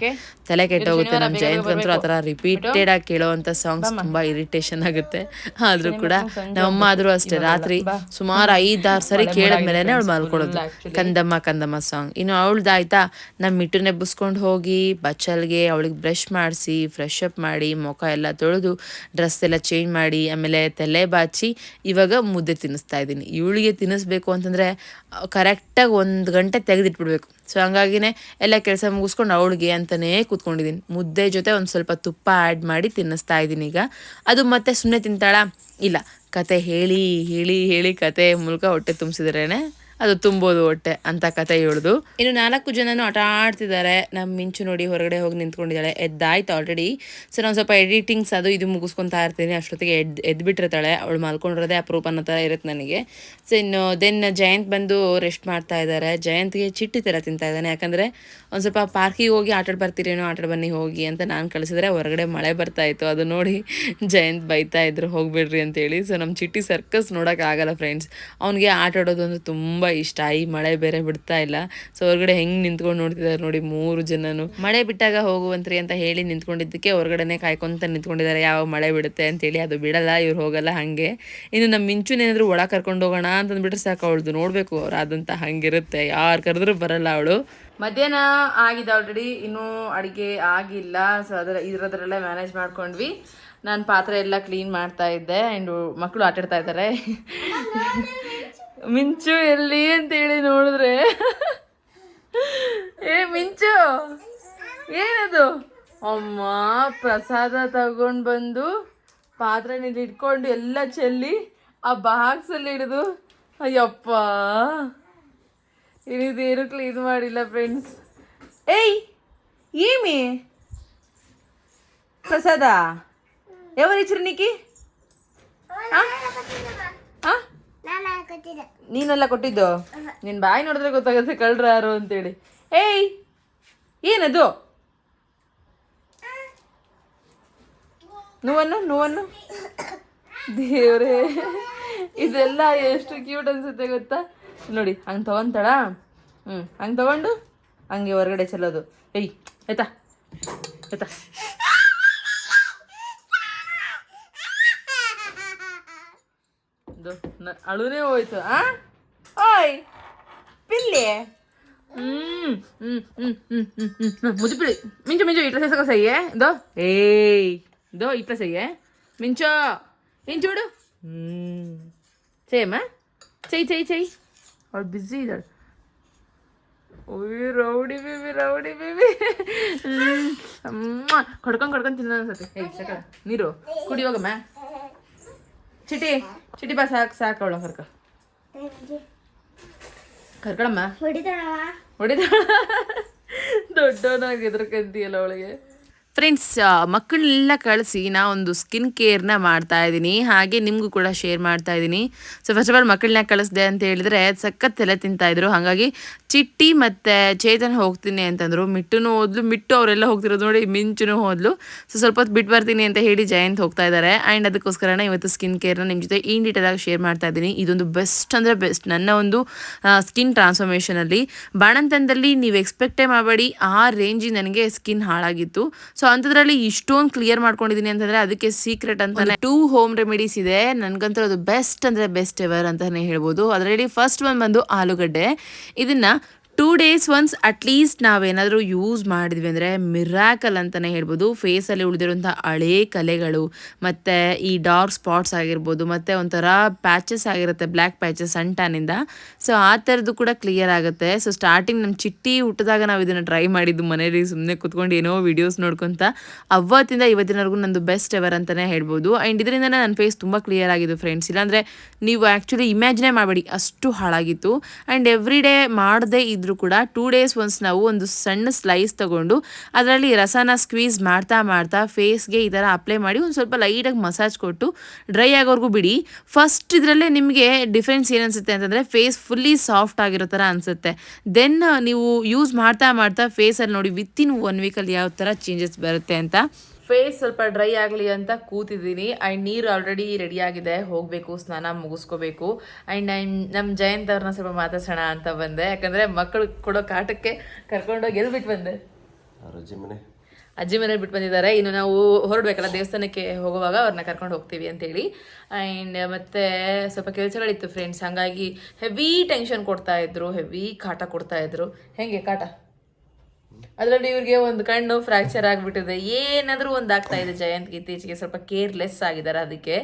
Speaker 2: ತಲೆ ಕೆಟ್ಟೋಗುತ್ತೆ ನಮ್ಮ ನಮ್ ಆ ಆತರ ರಿಪೀಟೆಡ್ ಆಗಿ ಕೇಳೋವಂಥ ಸಾಂಗ್ಸ್ ತುಂಬಾ ಇರಿಟೇಷನ್ ಆಗುತ್ತೆ. ಆದ್ರೂ ಕೂಡ ನಮ್ಮ ಆದ್ರೂ ಅಷ್ಟೇ ರಾತ್ರಿ ಸುಮಾರು ಐದಾರು ಸರಿ ಕೇಳಿದ್ಮೇಲೆ ಅವಳು ಮಲ್ಕೊಳೋದು. ಕಂದಮ್ಮ ಕಂದಮ್ಮ ಸಾಂಗ್ ಇನ್ನು ಅವಳ್ದಾಯ್ತಾ? ನಮ್ಮ ಮಿಟ್ಟುನೆ ಬುಸ್ಕೊಂಡು ಹೋಗಿ ಬಚ್ಚಲ್ಗೆ ಅವಳಿಗೆ ಬ್ರಷ್ ಮಾಡಿಸಿ ಫ್ರೆಶ್ ಅಪ್ ಮಾಡಿ, ಮುಖ ಎಲ್ಲ ತೊಳೆದು ಡ್ರೆಸ್ ಎಲ್ಲ ಚೇಂಜ್ ಮಾಡಿ, ಆಮೇಲೆ ತಲೆ ಬಾಚಿ, ಇವಾಗ ಮುದ್ದೆ ತಿನ್ನಿಸ್ತಾ ಇದ್ದೀನಿ. ಇವಳಿಗೆ ತಿನ್ನಿಸ್ಬೇಕು ಅಂತಂದರೆ ಕರೆಕ್ಟಾಗಿ ಒಂದು ಗಂಟೆ ತೆಗೆದಿಟ್ಬಿಡ್ಬೇಕು. ಸೊ ಹಂಗಾಗಿನೇ ಎಲ್ಲ ಕೆಲಸ ಮುಗಿಸ್ಕೊಂಡು ಅವಳಿಗೆ ಅಂತಲೇ ಕೂತ್ಕೊಂಡಿದ್ದೀನಿ. ಮುದ್ದೆ ಜೊತೆ ಒಂದು ಸ್ವಲ್ಪ ತುಪ್ಪ ಆ್ಯಡ್ ಮಾಡಿ ತಿನ್ನಿಸ್ತಾ ಇದ್ದೀನಿ ಈಗ. ಅದು ಮತ್ತೆ ಸುಮ್ಮನೆ ತಿಂತಾಳ? ಇಲ್ಲ. ಕತೆ ಹೇಳಿ ಹೇಳಿ ಹೇಳಿ ಕತೆ ಮೂಲಕ ಹೊಟ್ಟೆ ತುಂಬಿಸಿದ್ರೇನೆ? ಅದು ತುಂಬೋದು ಹೊಟ್ಟೆ ಅಂತ ಕತೆ ಹೇಳುದು. ಇನ್ನು ನಾಲ್ಕು ಜನನು ಆಟ ಆಡ್ತಿದ್ದಾರೆ. ನಮ್ಮ ಮಿಂಚು ನೋಡಿ ಹೊರಗಡೆ ಹೋಗಿ ನಿಂತ್ಕೊಂಡಿದ್ದಾಳೆ. ಎದ್ದಾಯ್ತು ಆಲ್ರೆಡಿ ಸೊ ನಾನು ಸ್ವಲ್ಪ ಎಡಿಟಿಂಗ್ಸ್ ಅದು ಇದು ಮುಗಿಸ್ಕೊತಾ ಇರ್ತೀನಿ. ಅಷ್ಟೊತ್ತಿಗೆ ಎದ್, ಎದ್ಬಿಟ್ಟಿರ್ತಾಳೆ. ಅವಳು ಮಲ್ಕೊಂಡಿರೋದೇ ಅಪರೂಪ ಅನ್ನೋ ಥರ ಇರುತ್ತೆ ನನಗೆ. ಸೊ ಇನ್ನು ದೆನ್ ಜಯಂತ್ ಬಂದು ರೆಸ್ಟ್ ಮಾಡ್ತಾ ಇದ್ದಾರೆ. ಜಯಂತ್ಗೆ ಚಿಟ್ಟಿ ಥರ ತಿಂತಾ ಇದ್ದಾನೆ. ಯಾಕಂದರೆ ಒಂದು ಸ್ವಲ್ಪ ಪಾರ್ಕಿಗೆ ಹೋಗಿ ಆಟಾಡ್ ಬರ್ತೀರೇನೋ ಆಟಾಡ್ ಬನ್ನಿ, ಹೋಗಿ ಅಂತ ನಾನು ಕಳಿಸಿದ್ರೆ ಹೊರಗಡೆ ಮಳೆ ಬರ್ತಾ ಇತ್ತು. ಅದು ನೋಡಿ ಜಯಂತ್ ಬೈತಾ ಇದ್ರು, ಹೋಗ್ಬಿಡ್ರಿ ಅಂತೇಳಿ. ಸೊ ನಮ್ಮ ಚಿಟ್ಟಿ ಸರ್ಕಸ್ ನೋಡೋಕ್ಕಾಗಲ್ಲ ಫ್ರೆಂಡ್ಸ್ ಅವನಿಗೆ ಆಟ ಆಡೋದು ಅಂದ್ರೆ ತುಂಬ ಇಷ್ಟ. ಈ ಮಳೆ ಬೇರೆ ಬಿಡ್ತಾ ಇಲ್ಲ. ಸೊ ಹೊರಗಡೆ ಹೆಂಗೆ ನಿಂತ್ಕೊಂಡು ನೋಡ್ತಿದ್ದಾರೆ ನೋಡಿ ಮೂರು ಜನನು. ಮಳೆ ಬಿಟ್ಟಾಗ ಹೋಗುವಂತ್ರಿ ಅಂತ ಹೇಳಿ ನಿಂತ್ಕೊಂಡಿದ್ದಕ್ಕೆ ಹೊರಗಡೆನೆ ಕಾಯ್ಕೊಂತ ನಿಂತ್ಕೊಂಡಿದ್ದಾರೆ. ಯಾವ ಮಳೆ ಬಿಡುತ್ತೆ ಅಂತೇಳಿ ಅದು ಬಿಡಲ್ಲ ಇವ್ರು ಹೋಗಲ್ಲ ಹಾಗೆ. ಇನ್ನು ನಮ್ಮ ಮಿಂಚುನೇನಾದ್ರು ಒಳ ಕರ್ಕೊಂಡು ಹೋಗೋಣ ಅಂತಂದ್ಬಿಟ್ರೆ ಸಾಕು ಅವಳದು ನೋಡಬೇಕು ಅವ್ರು ಅದಂತ ಹಂಗಿರುತ್ತೆ. ಯಾರು ಕರೆದ್ರು ಬರಲ್ಲ ಅವಳು. ಮಧ್ಯಾಹ್ನ ಆಗಿದೆ ಆಲ್ರೆಡಿ ಇನ್ನೂ ಅಡುಗೆ ಆಗಿಲ್ಲ. ಸೊ ಅದರ ಇದ್ರದ್ರಲ್ಲೇ ಮ್ಯಾನೇಜ್ ಮಾಡ್ಕೊಂಡ್ವಿ. ನಾನು ಪಾತ್ರೆ ಎಲ್ಲ ಕ್ಲೀನ್ ಮಾಡ್ತಾ ಇದ್ದೆ. ಆ್ಯಂಡ್ ಮಕ್ಕಳು ಆಟಾಡ್ತಾ ಇದ್ದಾರೆ. ಮಿಂಚು ಎಲ್ಲಿ ಅಂತೇಳಿ ನೋಡಿದ್ರೆ ಏ ಮಿಂಚು ಏನದು ಅಮ್ಮ ಪ್ರಸಾದ ತಗೊಂಡು ಬಂದು ಪಾತ್ರೆನಲ್ಲಿ ಇಟ್ಕೊಂಡು ಎಲ್ಲ ಚೆಲ್ಲಿ ಆ ಬಾಕ್ಸಲ್ಲಿ ಹಿಡಿದು ಅಯ್ಯಪ್ಪ ಇದೇನು ಕ್ಲೀನ್ ಮಾಡಿಲ್ಲ ಫ್ರೆಂಡ್ಸ್ ಏಯ್ ఏమి ప్రసాద ఎవరు ఇచ్చారు నీకు ನೀನೆಲ್ಲ ಕೊಟ್ಟಿದ್ದು? ನಿನ್ ಬಾಯಿ ನೋಡಿದ್ರೆ ಗೊತ್ತಾಗುತ್ತೆ ಕಳ್ರ ಯಾರು ಅಂತೇಳಿ. ಏಯ್! ಏನದು? ನೋವನ್ನು ನೋವನ್ನು? ದೇವ್ರೇ. ಇದೆಲ್ಲ ಎಷ್ಟು ಕ್ಯೂಟ್ ಅನ್ಸುತ್ತೆ ಗೊತ್ತಾ? ನೋಡಿ ಹಂಗೆ ತಗೊಂತಾಳ? ಹ್ಞೂ ಹಂಗೆ ತಗೊಂಡು ಹಂಗೆ ಹೊರಗಡೆ ಚೆಲ್ಲೋದು. ಏಯ್ ಆಯ್ತಾ? ಆಯ್ತಾ? ಇದು ನ- ಅಳುನೇ ಹೋಯ್ತು ಆ ಓಯ್ ಪಿಲ್ಲಿ ಹ್ಮ್ ಹ್ಮ್ ಹ್ಮ್ ಹ್ಮ್ ಹ್ಮ್ ಹ್ಮ್ ಹ್ಮ್ ಮುದ್ದು ಪಿಳಿ ಮಿಂಚು ಮಿಂಚು ಇಟ್ಲ ಸೇಸಕ ಸಯ್ಯೆ ಇದೋ ಏಯ್ ಇದೋ ಇಟ್ಲ ಸಯ್ಯೆ ಮಿಂಚು ಮಿಂಚು ಬಿಡು ಹ್ಮ್ చేయమ్మా చెయ్యి చెయ్యి చెయ్యి వాడు బిజీ ఇదాడు ఓయ్ రౌడీ బేబీ రౌడీ బేబీ అమ్మా కొడుకొని కొడుకొని తిన్నాను సతే ಏಯ್ ಸಾಕ ನೀರು ಕುಡಿ ಹೋಗಮ್ಮ ಚಿಟಿ ಚಿಟಿ ಬಾ ಸಾಕು ಸಾಕು ಅವಳ ಕರ್ಕ. ಕರ್ಕೊಳಮ್ಮ. ಹೊಡಿದ ದೊಡ್ಡವನಾಗಿ ಎದ್ರಕಂತೀಯಲ್ಲ ಅವಳಿಗೆ. ಫ್ರೆಂಡ್ಸ್ ಮಕ್ಕಳನ್ನೆಲ್ಲ ಕಳಿಸಿ ನಾ ಒಂದು ಸ್ಕಿನ್ ಕೇರ್ನ ಮಾಡ್ತಾ ಇದ್ದೀನಿ ಹಾಗೆ ನಿಮಗೂ ಕೂಡ ಶೇರ್ ಮಾಡ್ತಾ ಇದ್ದೀನಿ ಸೊ ಫಸ್ಟ್ ಆಫ್ ಆಲ್ ಮಕ್ಕಳನ್ನ ಕಳಿಸ್ದೆ ಅಂತ ಹೇಳಿದ್ರೆ ಸಖತ್ ತಲೆ ತಿಂತಾಯಿದ್ರು ಹಾಗಾಗಿ ಚಿಟ್ಟಿ ಮತ್ತು ಚೇತನ್ ಹೋಗ್ತೀನಿ ಅಂತಂದರು. ಮಿಟ್ಟುನು ಹೋದ್ಲು, ಮಿಟ್ಟು ಅವರೆಲ್ಲ ಹೋಗ್ತಿರೋದು ನೋಡಿ, ಮಿಂಚುನು ಹೋದ್ಲು. ಸೊ ಸ್ವಲ್ಪ ಹೊತ್ತು ಬಿಟ್ಟು ಬರ್ತೀನಿ ಅಂತ ಹೇಳಿ ಜಯಂತ್ ಹೋಗ್ತಾ ಇದ್ದಾರೆ ಆ್ಯಂಡ್ ಅದಕ್ಕೋಸ್ಕರನೇ ಇವತ್ತು ಸ್ಕಿನ್ ಕೇರ್ನ ನಿಮ್ಮ ಜೊತೆ ಇನ್ ಡೀಟೇಲ್ ಆಗಿ ಶೇರ್ ಮಾಡ್ತಾ ಇದ್ದೀನಿ ಇದೊಂದು ಬೆಸ್ಟ್ ಅಂದರೆ ಬೆಸ್ಟ್ ನನ್ನ ಒಂದು ಸ್ಕಿನ್ ಟ್ರಾನ್ಸ್ಫಾರ್ಮೇಷನಲ್ಲಿ ಬಾಣಂತನದಲ್ಲಿ ನೀವು ಎಕ್ಸ್ಪೆಕ್ಟೇ ಮಾಡಬೇಡಿ. ಆ ರೇಂಜಿಗೆ ನನಗೆ ಸ್ಕಿನ್ ಹಾಳಾಗಿತ್ತು. ಸೊ ಅಂಥದ್ರಲ್ಲಿ ಇಷ್ಟೊಂದು ಕ್ಲಿಯರ್ ಮಾಡ್ಕೊಂಡಿದ್ದೀನಿ ಅಂತಂದರೆ ಅದಕ್ಕೆ ಸೀಕ್ರೆಟ್ ಅಂತಾನೆ. ಟೂ ಹೋಮ್ ರೆಮಿಡೀಸ್ ಇದೆ. ನನಗಂತೂ ಅದು ಬೆಸ್ಟ್ ಅಂದರೆ ಬೆಸ್ಟ್ ಎವರ್ ಅಂತಾನೆ ಹೇಳ್ಬೋದು. ಅದರಲ್ಲಿ ಫಸ್ಟ್ ಒನ್ ಬಂದು ಆಲೂಗಡ್ಡೆ. ಇದನ್ನು two days once at least ನಾವೇನಾದರೂ ಯೂಸ್ ಮಾಡಿದ್ವಿ ಅಂದರೆ ಮಿರಾಕಲ್ ಅಂತಲೇ ಹೇಳ್ಬೋದು. ಫೇಸಲ್ಲಿ ಉಳಿದಿರುವಂಥ ಹಳೆ ಕಲೆಗಳು, ಮತ್ತು ಈ ಡಾರ್ಕ್ ಸ್ಪಾಟ್ಸ್ ಆಗಿರ್ಬೋದು, ಮತ್ತು ಒಂಥರ ಪ್ಯಾಚಸ್ ಆಗಿರುತ್ತೆ ಬ್ಲ್ಯಾಕ್ ಪ್ಯಾಚಸ್ ಅಂಟಾನಿಂದ. ಸೊ ಆ ಥರದ್ದು ಕೂಡ ಕ್ಲಿಯರ್ ಆಗುತ್ತೆ. ಸೊ ಸ್ಟಾರ್ಟಿಂಗ್ ನಮ್ಮ ಚಿಟ್ಟಿ ಹುಟ್ಟಿದಾಗ ನಾವು ಇದನ್ನು ಟ್ರೈ ಮಾಡಿದ್ದು ಮನೇಲಿ ಸುಮ್ಮನೆ ಕುತ್ಕೊಂಡು ಏನೋ ವೀಡಿಯೋಸ್ ನೋಡ್ಕೊತ ಅವತ್ತಿಂದ ಇವತ್ತಿನವರೆಗೂ ನಂದು ಬೆಸ್ಟ್ ಎವರ್ ಅಂತಲೇ ಹೇಳ್ಬೋದು. ಆ್ಯಂಡ್ ಇದರಿಂದ ನನ್ನ ಫೇಸ್ ತುಂಬ ಕ್ಲಿಯರ್ ಆಗಿದ್ದು ಫ್ರೆಂಡ್ಸ್ ಇಲ್ಲಾಂದರೆ ನೀವು ಆ್ಯಕ್ಚುಲಿ ಇಮ್ಯಾಜಿನೇ ಮಾಡಬೇಡಿ, ಅಷ್ಟು ಹಾಳಾಗಿತ್ತು. ಆ್ಯಂಡ್ ಎವ್ರಿ ಡೇ ಮಾಡದೇ ಇದ್ದರೂ ಕೂಡ ಟೂ ಡೇಸ್ ಒನ್ಸ್ ನಾವು ಒಂದು ಸಣ್ಣ ಸ್ಲೈಸ್ ತಗೊಂಡು ಅದರಲ್ಲಿ ರಸನ ಸ್ಕ್ವೀಸ್ ಮಾಡ್ತಾ ಮಾಡ್ತಾ ಫೇಸ್ಗೆ ಈ ಥರ ಅಪ್ಲೈ ಮಾಡಿ ಒಂದು ಸ್ವಲ್ಪ ಲೈಟಾಗಿ ಮಸಾಜ್ ಕೊಟ್ಟು ಡ್ರೈ ಆಗೋವರೆಗೂ ಬಿಡಿ. ಫಸ್ಟ್ ಇದರಲ್ಲೇ ನಿಮಗೆ ಡಿಫ್ರೆನ್ಸ್ ಏನಿಸುತ್ತೆ ಅಂತಂದರೆ ಫೇಸ್ ಫುಲ್ಲಿ ಸಾಫ್ಟ್ ಆಗಿರೋ ಥರ ಅನಿಸುತ್ತೆ. ದೆನ್ ನೀವು ಯೂಸ್ ಮಾಡ್ತಾ ಮಾಡ್ತಾ ಫೇಸಲ್ಲಿ ನೋಡಿ ವಿತಿನ್ ಒನ್ ವೀಕಲ್ಲಿ ಯಾವ ಥರ ಚೇಂಜಸ್ ಬರುತ್ತೆ ಅಂತ. ಫೇಸ್ ಸ್ವಲ್ಪ ಡ್ರೈ ಆಗಲಿ ಅಂತ ಕೂತಿದ್ದೀನಿ. ಆ್ಯಂಡ್ ನೀರು ಆಲ್ರೆಡಿ ರೆಡಿ ಆಗಿದೆ. ಹೋಗಬೇಕು ಸ್ನಾನ ಮುಗಿಸ್ಕೋಬೇಕು. ಆ್ಯಂಡ್ ನಮ್ಮ ಜಯಂತ್ ಅವ್ರನ್ನ ಸ್ವಲ್ಪ ಮಾತಾಡ್ಸೋಣ ಅಂತ ಬಂದೆ. ಯಾಕಂದರೆ ಮಕ್ಕಳು ಕೊಡೋ ಕಾಟಕ್ಕೆ ಕರ್ಕೊಂಡೋಗಿ ಎಲ್ಲಿ ಬಿಟ್ಟು ಬಂದೆ?
Speaker 3: ಅಜ್ಜಿ ಮನೆ.
Speaker 2: ಅಜ್ಜಿ ಮನೇಲಿ ಬಿಟ್ಟು ಬಂದಿದ್ದಾರೆ. ಇನ್ನು ನಾವು ಹೊರಡ್ಬೇಕಲ್ಲ ದೇವಸ್ಥಾನಕ್ಕೆ ಹೋಗುವಾಗ ಅವ್ರನ್ನ ಕರ್ಕೊಂಡು ಹೋಗ್ತೀವಿ ಅಂತೇಳಿ. ಆ್ಯಂಡ್ ಮತ್ತು ಸ್ವಲ್ಪ ಕೆಲಸಗಳಿತ್ತು ಫ್ರೆಂಡ್ಸ್ ಹಾಗಾಗಿ ಹೆವಿ ಟೆನ್ಷನ್ ಕೊಡ್ತಾಯಿದ್ರು ಹೆವಿ ಕಾಟ ಕೊಡ್ತಾಯಿದ್ರು ಹೆಂಗೆ ಕಾಟ? ಅದರಲ್ಲಿ ಇವ್ರಿಗೆ ಒಂದು ಕಣ್ಣು ಫ್ರ್ಯಾಕ್ಚರ್ ಆಗಿಬಿಟ್ಟಿದೆ. ಏನಾದರೂ ಒಂದು ಆಗ್ತಾ ಇದೆ ಜಯಂತ್ಗೆ, ಇತ್ತೀಚೆಗೆ ಸ್ವಲ್ಪ ಕೇರ್ಲೆಸ್ ಆಗಿದ್ದಾರೆ ಅದಕ್ಕೆ.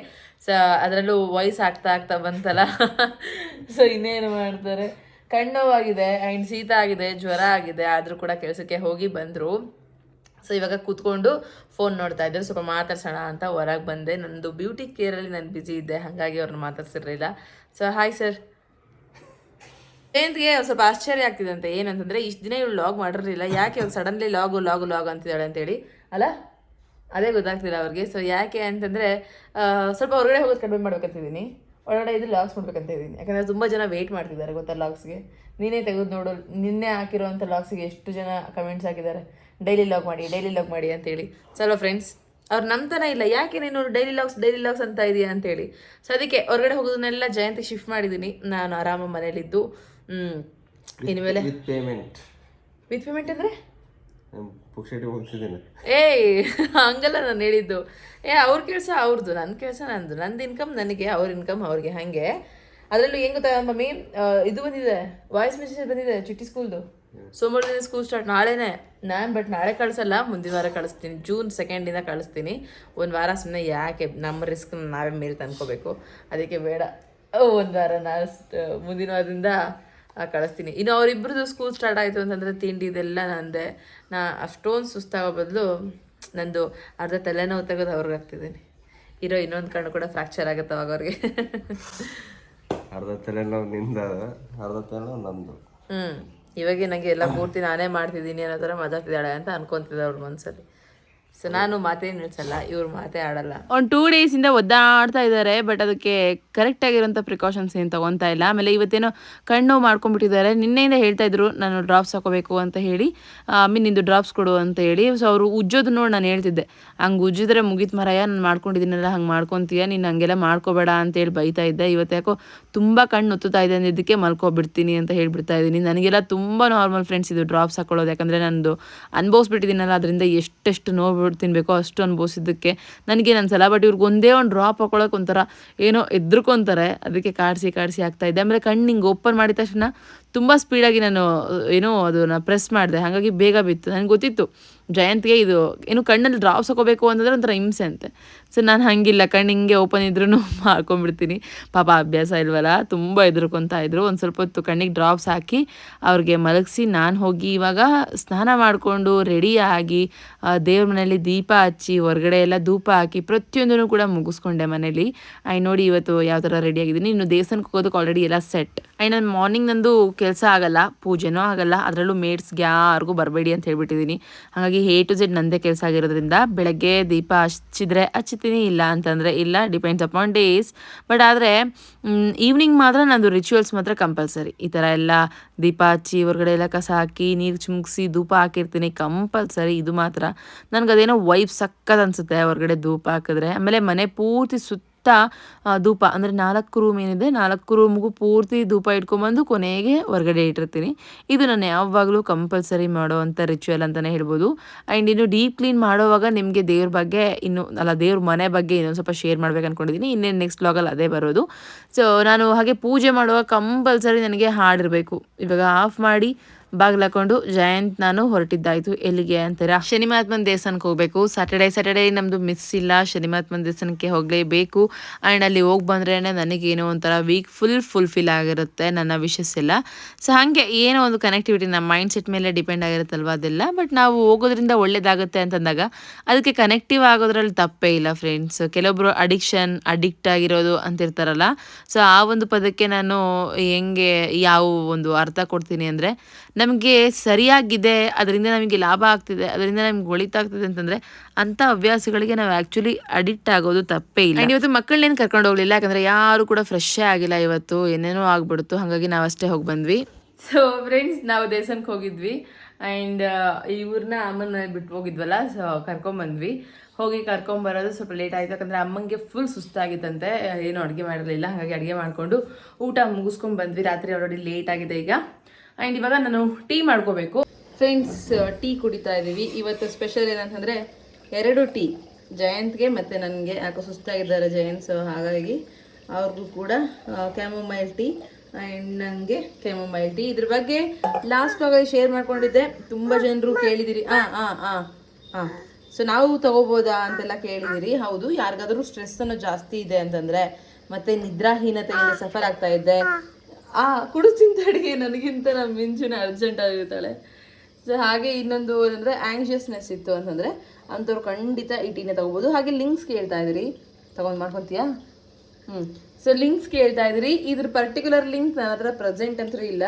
Speaker 2: ಸೊ ಅದರಲ್ಲೂ ವಾಯ್ಸ್ ಆಗ್ತಾ ಆಗ್ತಾ ಬಂತಲ್ಲ. ಸೊ ಇನ್ನೇನು ಮಾಡ್ತಾರೆ? ಕಣ್ಣೋವಾಗಿದೆ ಆ್ಯಂಡ್ ಶೀತ ಆಗಿದೆ, ಜ್ವರ ಆಗಿದೆ, ಆದರೂ ಕೂಡ ಕೆಲಸಕ್ಕೆ ಹೋಗಿ ಬಂದರು. ಸೊ ಇವಾಗ ಕೂತ್ಕೊಂಡು ಫೋನ್ ನೋಡ್ತಾ ಇದ್ದರು. ಸ್ವಲ್ಪ ಮಾತಾಡ್ಸೋಣ ಅಂತ ಹೊರಗೆ ಬಂದೆ. ನಂದು ಬ್ಯೂಟಿ ಕೇರಲ್ಲಿ ನಾನು ಬ್ಯುಸಿ ಇದ್ದೆ, ಹಾಗಾಗಿ ಅವ್ರನ್ನ ಮಾತಾಡ್ಸಿರಲಿಲ್ಲ. ಸೊ ಹಾಯ್ ಸರ್ ಜಯಂತ್ಗೆ ಸ್ವಲ್ಪ ಆಶ್ಚರ್ಯ ಆಗ್ತಿದೆ ಏನಂತಂದ್ರೆ ಇಷ್ಟು ದಿನ ಇವಳು ಲಾಗ್ ಮಾಡಿರಲಿಲ್ಲ. ಯಾಕೆ ಅವ್ರು ಸಡನ್ಲಿ ಲಾಗು ಲಾಗು ಲಾಗ್ ಅಂತಿದ್ದಾಳೆ ಅಂತೇಳಿ. ಅಲ್ಲ? ಅದೇ ಗೊತ್ತಾಗ್ತಿಲ್ಲ ಅವ್ರಿಗೆ. ಸೊ ಯಾಕೆ ಅಂತಂದರೆ ಸ್ವಲ್ಪ ಹೊರಗಡೆ ಹೋಗೋದು ಕಡಿಮೆ ಮಾಡ್ಬೇಕಂತಿದ್ದೀನಿ. ಒಳಗಡೆ ಇದು ಲಾಗ್ಸ್ ಮಾಡ್ಬೇಕಂತ ಇದ್ದೀನಿ ಯಾಕಂದರೆ ತುಂಬ ಜನ ವೇಟ್ ಮಾಡ್ತಿದ್ದಾರೆ ಗೊತ್ತಾ ಲಾಗ್ಸ್ಗೆ ನೀನೇ ತೆಗೆದು ನೋಡು, ನಿನ್ನೆ ಹಾಕಿರೋವಂಥ ಲಾಗ್ಸಿಗೆ ಎಷ್ಟು ಜನ ಕಮೆಂಟ್ಸ್ ಹಾಕಿದ್ದಾರೆ. ಡೈಲಿ ಲಾಗ್ ಮಾಡಿ ಡೈಲಿ ಲಾಗ್ ಮಾಡಿ ಅಂತೇಳಿ. ಸ್ವಲ್ಪ ಫ್ರೆಂಡ್ಸ್ ಅವ್ರು ನಂಬ್ತಾನೆ ಇಲ್ಲ. ಯಾಕೆ ನೀನು ಡೈಲಿ ಲಾಗ್ಸ್ ಡೈಲಿ ಲಾಗ್ಸ್ ಅಂತ ಇದೆಯಾ ಅಂತೇಳಿ. ಸೊ ಅದಕ್ಕೆ ಹೊರಗಡೆ ಹೋಗೋದನ್ನೆಲ್ಲ ಜಯಂತಿ ಶಿಫ್ಟ್ ಮಾಡಿದ್ದೀನಿ ನಾನು ಆರಾಮ ಮನೇಲಿದ್ದು. ಹ್ಞೂ ಇನ್ಮೇಲೆ?
Speaker 3: With payment.
Speaker 2: ವಿತ್ ಪೇಮೆಂಟ್ ಅಂದರೆ?
Speaker 3: ಪುಕ್ಷಟಿ ಹೋಗ್ತಿದ್ದೀನಿ
Speaker 2: ಏಯ್ ಹಂಗಲ್ಲ ನಾನು ಹೇಳಿದ್ದು. ಏ ಅವ್ರ ಕೆಲಸ ಅವ್ರದ್ದು ನನ್ನ ಕೆಲಸ ನಂದು. ನಂದು ಇನ್ಕಮ್ ನನಗೆ ಅವ್ರ ಇನ್ಕಮ್ ಅವ್ರಿಗೆ ಹಾಗೆ. ಅದರಲ್ಲೂ ಹೆಂಗ್ ಗೊತ್ತಾ ಮಮ್ಮಿ? ಇದು ಬಂದಿದೆ ವಾಯ್ಸ್ ಮೆಸೇಜ್ ಬಂದಿದೆ ಚಿಟ್ಟಿ ಸ್ಕೂಲ್ದು ಸೋಮವಾರದಿಂದ ಸ್ಕೂಲ್ ಸ್ಟಾರ್ಟ್ ನಾಳೆನೆ. ನಾನು ಬಟ್ ನಾಳೆ ಕಳಿಸಲ್ಲ ಮುಂದಿನ ವಾರ ಕಳಿಸ್ತೀನಿ. ಜೂನ್ ಸೆಕೆಂಡಿಂದ ಕಳಿಸ್ತೀನಿ. ಒಂದು ವಾರ ಸುಮ್ಮನೆ ಯಾಕೆ ನಮ್ಮ ರಿಸ್ಕ್ ನಾವೇ ಮೇಲೆ ತಂದ್ಕೋಬೇಕು? ಅದಕ್ಕೆ ಬೇಡ. ಒಂದು ವಾರ ನಾ ಮುಂದಿನ ವಾರದಿಂದ ಕಳಿಸ್ತೀನಿ. ಇನ್ನು ಅವರಿಬ್ಬರದು ಸ್ಕೂಲ್ ಸ್ಟಾರ್ಟ್ ಆಯಿತು ಅಂತಂದರೆ ತಿಂಡಿ ಇದೆಲ್ಲ ನಂದೆ. ನಾ ಅಷ್ಟೊಂದು ಸುಸ್ತಾಗೋ ಬದಲು ನಂದು ಅರ್ಧ ತಲೆನೋವು ತೆಗೆದು ಅವ್ರಿಗೆ ಹಾಕ್ತಿದ್ದೀನಿ. ಇರೋ ಇನ್ನೊಂದು ಕಣ್ಣು ಕೂಡ ಫ್ರ್ಯಾಕ್ಚರ್ ಆಗುತ್ತೆ ಅವಾಗ ಅವ್ರಿಗೆ
Speaker 3: ಅರ್ಧ ತಲೆನೋವು ನಿಂದ ಅರ್ಧ ತಲೆನೋವು ನಂದು.
Speaker 2: ಹ್ಞೂ ಇವಾಗ ನನಗೆ ಎಲ್ಲ ಪೂರ್ತಿ ನಾನೇ ಮಾಡ್ತಿದ್ದೀನಿ ಅನ್ನೋ ಥರ ಮಾತಾಡ್ತಿದ್ದಾಳೆ ಅಂತ ಅನ್ಕೊಂತಿದ್ದೆ ಅವ್ರ ಮನಸ್ಸಲ್ಲಿ ಸೊ ನಾನು ಮಾತೇ ನಿಲ್ಸಲ್ಲ, ಇವ್ರು ಮಾತೇ ಆಡಲ್ಲ. ಒಂದು ಟೂ ಡೇಸಿಂದ ಒದ್ದಾಡ್ತಾ ಇದ್ದಾರೆ ಬಟ್ ಅದಕ್ಕೆ ಕರೆಕ್ಟ್ ಆಗಿರೋಂಥ ಪ್ರಿಕಾಷನ್ಸ್ ಏನು ತಗೊತಾ ಇಲ್ಲ. ಆಮೇಲೆ ಇವತ್ತೇನೋ ಕಣ್ಣು ಮಾಡ್ಕೊಂಡ್ಬಿಟ್ಟಿದ್ದಾರೆ. ನಿನ್ನೆಯಿಂದ ಹೇಳ್ತಾ ಇದ್ರು, ನಾನು ಡ್ರಾಪ್ಸ್ ಹಾಕೋಬೇಕು ಅಂತ ಹೇಳಿ. ಮೀನ್ ನಿಂದು ಡ್ರಾಪ್ಸ್ ಕೊಡು ಅಂತ ಹೇಳಿ. ಸೊ ಅವರು ಉಜ್ಜೋದು ನೋಡಿ ನಾನು ಹೇಳ್ತಿದ್ದೆ. ಹಂಗೆ ಉಜ್ಜಿದ್ರೆ ಮುಗಿತ್ ಮರಯ, ನಾನು ಮಾಡ್ಕೊಂಡಿದ್ದೀನಲ್ಲ, ಹಂಗೆ ಮಾಡ್ಕೊತೀಯ? ನೀನು ಹಂಗೆಲ್ಲ ಮಾಡ್ಕೋಬೇಡ ಅಂತೇಳಿ ಬೈತಾ ಇದ್ದೆ. ಇವತ್ತು ಯಾಕೋ ತುಂಬ ಕಣ್ಣು ಒತ್ತುತ್ತಾ ಇದೆ ಅಂದಿದ್ದಕ್ಕೆ ಮಲ್ಕೊಬಿಡ್ತೀನಿ ಅಂತ ಹೇಳ್ಬಿಡ್ತಾ ಇದ್ದೀನಿ. ನನಗೆಲ್ಲ ತುಂಬ ನಾರ್ಮಲ್ ಫ್ರೆಂಡ್ಸ್ ಇದು ಡ್ರಾಪ್ಸ್ ಹಾಕೊಳ್ಳೋದು. ಯಾಕಂದರೆ ನಂದು ಅನುಭವಿಸ್ಬಿಟ್ಟಿದ್ದೀನಲ್ಲ, ಅದರಿಂದ ಎಷ್ಟೆಷ್ಟು ನೋವು ತಿನ್ಬೇಕೋ ಅಷ್ಟು ಅನುಭವಿಸಿದ್ದಕ್ಕೆ ನನಗೆ ಅನ್ಸಲ್ಲ ಬಟ್ ಇವ್ರಿಗೆ ಒಂದೇ ಒಂದು ಡ್ರಾಪ್ ಹಾಕೊಳ್ಳೋಕೆ ಒಂಥರ ಏನೋ ಎದ್ರುಕೊಂತಾರೆ ಅದಕ್ಕೆ ಕಾಡಿಸಿ ಕಾಡಿಸಿ ಆಗ್ತಾ ಇದೆ. ಆಮೇಲೆ ಕಣ್ಣು ಹಿಂಗೆ ಓಪನ್ ಮಾಡಿದ ತಕ್ಷಣ ತುಂಬ ಸ್ಪೀಡಾಗಿ ನಾನು, ಏನೋ ಅದನ್ನು ಪ್ರೆಸ್ ಮಾಡಿದೆ. ಹಾಗಾಗಿ ಬೇಗ ಬಿತ್ತು. ನನಗೆ ಗೊತ್ತಿತ್ತು, ಜಯಂತ್ಗೆ ಇದು, ಏನು ಕಣ್ಣಲ್ಲಿ ಡ್ರಾಪ್ಸ್ ಹಾಕೋಬೇಕು ಅಂತಂದ್ರೆ ಒಂಥರ ಹಿಂಸೆ ಅಂತೆ. ಸೊ ನಾನು ಹಂಗಿಲ್ಲ. ಕಣ್ಣು ಹಿಂಗೆ ಓಪನ್ ಇದ್ರೂ ಹಾಕೊಂಡ್ಬಿಡ್ತೀನಿ ಪಾಪ ಅಭ್ಯಾಸ ಇಲ್ವಲ್ಲ? ತುಂಬ ಇದ್ರು. ಒಂದು ಸ್ವಲ್ಪ ಹೊತ್ತು ಕಣ್ಣಿಗೆ ಡ್ರಾಪ್ಸ್ ಹಾಕಿ ಅವ್ರಿಗೆ ಮಲಗಿಸಿ ನಾನು ಹೋಗಿ ಇವಾಗ ಸ್ನಾನ ಮಾಡಿಕೊಂಡು ರೆಡಿ ಆಗಿ ಆ, ದೇವ್ರ ಮನೇಲಿ ದೀಪ ಹಚ್ಚಿ ಹೊರಗಡೆ ಎಲ್ಲ ಧೂಪ ಹಾಕಿ ಪ್ರತಿಯೊಂದನ್ನು ಕೂಡ ಮುಗಿಸ್ಕೊಂಡೆ ಮನೇಲಿ. ಐ ನೋಡಿ ಇವತ್ತು ಯಾವ ಥರ ರೆಡಿ ಆಗಿದ್ದೀನಿ. ಇನ್ನು ದೇವಸ್ಥಾನಕ್ಕೆ ಹೋಗೋದಕ್ಕೆ ಆಲ್ರೆಡಿ ಎಲ್ಲ ಸೆಟ್ ಐ ನಾನು ಮಾರ್ನಿಂಗ್ ನಂದು ಕೆಲಸ ಆಗಲ್ಲ. ಪೂಜೆನೂ ಆಗಲ್ಲ. ಅದರಲ್ಲೂ ಮೇಡ್ಸ್ಗೆ ಯಾರಿಗೂ ಬರಬೇಡಿ ಅಂತ ಹೇಳ್ಬಿಟ್ಟಿದ್ದೀನಿ. ಹಾಗಾಗಿ ಎ ಟು ಝೆಡ್ ನಂದೇ ಕೆಲಸ ಆಗಿರೋದ್ರಿಂದ ಬೆಳಗ್ಗೆ ದೀಪ ಹಚ್ಚಿದ್ರೆ ಹಚ್ಚಿತೀನಿ ಇಲ್ಲ ಅಂತಂದರೆ ಇಲ್ಲ ಡಿಪೆಂಡ್ಸ್ ಅಪಾನ್ ಡೇಸ್ ಬಟ್ ಆದರೆ ಈವ್ನಿಂಗ್ ಮಾತ್ರ ನಂದು ರಿಚುವಲ್ಸ್ ಮಾತ್ರ ಕಂಪಲ್ಸರಿ ಈ ಥರ ಎಲ್ಲ ದೀಪ ಹಚ್ಚಿ, ಹೊರಗಡೆ ಎಲ್ಲ ಕಸ ಹಾಕಿ, ನೀರು ಚುಮುಕ್ಸಿ ಧೂಪ ಹಾಕಿರ್ತೀನಿ ಕಂಪಲ್ಸರಿ ಇದು ಮಾತ್ರ. ನನಗದೇನೋ ವೈಫ್ ಸಕ್ಕತ್ ಅನಿಸುತ್ತೆ, ಹೊರಗಡೆ ಧೂಪ ಹಾಕಿದ್ರೆ. ಆಮೇಲೆ ಮನೆ ಪೂರ್ತಿ ಸುತ್ತ
Speaker 1: ಆ, ಧೂಪ. ಅಂದರೆ ನಾಲ್ಕು ರೂಮ್ ಏನಿದೆ ನಾಲ್ಕು ರೂಮ್ಗೂ ಪೂರ್ತಿ ಧೂಪ ಇಟ್ಕೊಂಬಂದು ಕೊನೆಗೆ ಹೊರಗಡೆ ಇಟ್ಟಿರ್ತೀನಿ. ಇದು ನಾನು ಯಾವಾಗಲೂ ಕಂಪಲ್ಸರಿ ಮಾಡುವಂಥ ರಿಚುವಲ್ ಅಂತಲೇ ಹೇಳ್ಬೋದು. ಆ್ಯಂಡ್ ಇನ್ನು ಡೀಪ್ ಕ್ಲೀನ್ ಮಾಡೋವಾಗ ನಿಮಗೆ ದೇವ್ರ ಬಗ್ಗೆ ಇನ್ನು ಅಲ್ಲ ದೇವ್ರ ಮನೆ ಬಗ್ಗೆ ಇನ್ನೊಂದು ಸ್ವಲ್ಪ ಶೇರ್ ಮಾಡ್ಬೇಕು ಅಂದ್ಕೊಂಡಿದ್ದೀನಿ ಇನ್ನೇನು ನೆಕ್ಸ್ಟ್ ಬ್ಲಾಗಲ್ಲಿ ಅದೇ ಬರೋದು. ಸೊ ನಾನು ಹಾಗೆ ಪೂಜೆ ಮಾಡುವಾಗ ಕಂಪಲ್ಸರಿ ನನಗೆ ಹಾಡಿರಬೇಕು. ಇವಾಗ ಆಫ್ ಮಾಡಿ ಬಾಗಿಲು ಹಾಕೊಂಡು ಜಯಂತ್ ನಾನು ಹೊರಟಿದ್ದಾಯ್ತು. ಎಲ್ಲಿಗೆ ಅಂತೀರಾ? ಶನಿ ಮಹಾತ್ಮನ್ ದೇವಸ್ಥಾನಕ್ಕೆ ಹೋಗಬೇಕು. ಸ್ಯಾಟರ್ಡೇ ಸ್ಯಾಟರ್ಡೇ ನಮ್ದು ಮಿಸ್ ಇಲ್ಲ. ಶನಿ ಮಹಾತ್ಮನ್ ದೇವಸ್ಥಾನಕ್ಕೆ ಹೋಗಲೇಬೇಕು. ಆ್ಯಂಡ್ ಅಲ್ಲಿ ಹೋಗಿ ಬಂದ್ರೇ ನನಗೇನೋ ಒಂಥರ ವೀಕ್ ಫುಲ್ ಫುಲ್ಫಿಲ್ ಆಗಿರುತ್ತೆ ನನ್ನ ವಿಶಸ್ ಎಲ್ಲ. ಸೊ ಹಾಗೆ ಏನೋ ಒಂದು ಕನೆಕ್ಟಿವಿಟಿ ನಮ್ಮ ಮೈಂಡ್ ಸೆಟ್ ಮೇಲೆ ಡಿಪೆಂಡ್ ಆಗಿರುತ್ತಲ್ವ ಅದೆಲ್ಲ. ಬಟ್ ನಾವು ಹೋಗೋದ್ರಿಂದ ಒಳ್ಳೇದಾಗುತ್ತೆ ಅಂತಂದಾಗ ಅದಕ್ಕೆ ಕನೆಕ್ಟಿವ್ ಆಗೋದ್ರಲ್ಲಿ ತಪ್ಪೇ ಇಲ್ಲ ಫ್ರೆಂಡ್ಸ್ ಕೆಲವೊಬ್ರು ಅಡಿಕ್ಷನ್ ಅಡಿಕ್ಟ್ ಆಗಿರೋದು ಅಂತಿರ್ತಾರಲ್ಲ. ಸೊ ಆ ಒಂದು ಪದಕ್ಕೆ ನಾನು ಹೆಂಗೆ ಯಾವ ಒಂದು ಅರ್ಥ ಕೊಡ್ತೀನಿ ಅಂದರೆ ನಮಗೆ ಸರಿಯಾಗಿದೆ ಅದರಿಂದ ನಮಗೆ ಲಾಭ ಆಗ್ತಿದೆ ಅದರಿಂದ ನಮ್ಗೆ ಒಳಿತಾಗ್ತಿದೆ ಅಂತಂದರೆ ಅಂಥ ಹವ್ಯಾಸಗಳಿಗೆ ನಾವು ಆ್ಯಕ್ಚುಲಿ ಅಡಿಕ್ಟ್ ಆಗೋದು ತಪ್ಪೇ ಇಲ್ಲ. ಇವತ್ತು ಮಕ್ಕಳನ್ನೇನು ಕರ್ಕೊಂಡು ಹೋಗಲಿಲ್ಲ? ಯಾಕಂದರೆ ಯಾರು ಕೂಡ ಫ್ರೆಶ್ಶೇ ಆಗಿಲ್ಲ ಇವತ್ತು ಏನೇನೋ ಆಗ್ಬಿಡ್ತು ಹಾಗಾಗಿ ನಾವು ಅಷ್ಟೇ ಹೋಗಿ ಬಂದ್ವಿ. ಸೊ ಫ್ರೆಂಡ್ಸ್ ನಾವು ದೇವಸ್ಥಾನಕ್ಕೆ ಹೋಗಿದ್ವಿ ಆ್ಯಂಡ್ ಇವ್ರನ್ನ ಅಮ್ಮನ ಬಿಟ್ಟು ಹೋಗಿದ್ವಲ್ಲ ಸೊ ಕರ್ಕೊಂಬಂದ್ವಿ ಹೋಗಿ ಕರ್ಕೊಂಬರೋದು ಸ್ವಲ್ಪ ಲೇಟ್ ಆಯಿತು ಯಾಕಂದರೆ ಅಮ್ಮಂಗೆ ಫುಲ್ ಸುಸ್ತಾಗಿತ್ತಂತೆ ಏನು ಅಡುಗೆ ಮಾಡಿರಲಿಲ್ಲ ಹಾಗಾಗಿ ಅಡುಗೆ ಮಾಡಿಕೊಂಡು ಊಟ ಮುಗಿಸ್ಕೊಂಡು ಬಂದ್ವಿ. ರಾತ್ರಿ ಆಲ್ರೆಡಿ ಲೇಟ್ ಆಗಿದೆ ಈಗ. ಆ್ಯಂಡ್ ಇವಾಗ ನಾನು ಟೀ ಮಾಡ್ಕೋಬೇಕು. ಫ್ರೆಂಡ್ಸ್ ಟೀ ಕುಡಿತಾ ಇದ್ದೀವಿ ಇವತ್ತು ಸ್ಪೆಷಲ್ ಏನಂತಂದರೆ ಎರಡು ಟೀ. ಜಯಂತ್ಗೆ ಮತ್ತು ನನಗೆ, ಯಾಕೋ ಸುಸ್ತಾಗಿದ್ದಾರೆ ಜಯಂತ್ ಸೊ ಹಾಗಾಗಿ ಅವ್ರಿಗೂ ಕೂಡ ಕ್ಯಾಮೊಮೈಲ್ ಟೀ ಆ್ಯಂಡ್ ನನಗೆ ಕ್ಯಾಮೊಮೈಲ್ ಟೀ ಇದ್ರ ಬಗ್ಗೆ ಲಾಸ್ಟ್ ಆಗಿ ಶೇರ್ ಮಾಡ್ಕೊಂಡಿದ್ದೆ. ತುಂಬ ಜನರು ಕೇಳಿದಿರಿ. ಹಾಂ ಹಾಂ ಹಾಂ ಹಾಂ ಸೊ ನಾವು ತಗೋಬೋದಾ ಅಂತೆಲ್ಲ ಕೇಳಿದಿರಿ. ಹೌದು, ಯಾರಿಗಾದ್ರೂ ಸ್ಟ್ರೆಸ್ ಅನ್ನೋ ಜಾಸ್ತಿ ಇದೆ ಅಂತಂದರೆ ಮತ್ತು ನಿದ್ರಾಹೀನತೆಯಿಂದ ಸಫರ್ ಆಗ್ತಾ ಇದ್ದೆ ಆ ಕುಡಿಸ್ತೀನಿ ತಡಿಗೆ ನನಗಿಂತ ನಮ್ಮ ಮಿಂಚಿನ ಅರ್ಜೆಂಟ್ ಆಗಿರ್ತಾಳೆ. ಸೊ ಹಾಗೆ ಇನ್ನೊಂದು ಅಂದರೆ ಆ್ಯಂಗ್ಷಿಯಸ್ನೆಸ್ ಇತ್ತು ಅಂತಂದರೆ ಅಂಥವ್ರು ಖಂಡಿತ ಈ ಟೀನೇ ತಗೋಬೋದು. ಹಾಗೆ ಲಿಂಕ್ಸ್ ಕೇಳ್ತಾ ಇದ್ದೀರಿ. ತಗೊಂಡು ಮಾಡ್ಕೊತೀಯಾ? ಹ್ಞೂ ಸೊ ಲಿಂಕ್ಸ್ ಕೇಳ್ತಾ ಇದ್ದೀರಿ. ಇದ್ರ ಪರ್ಟಿಕ್ಯುಲರ್ ಲಿಂಕ್ ನನ್ನ ಹತ್ರ ಪ್ರೆಸೆಂಟ್ ಅಂತೂ ಇಲ್ಲ.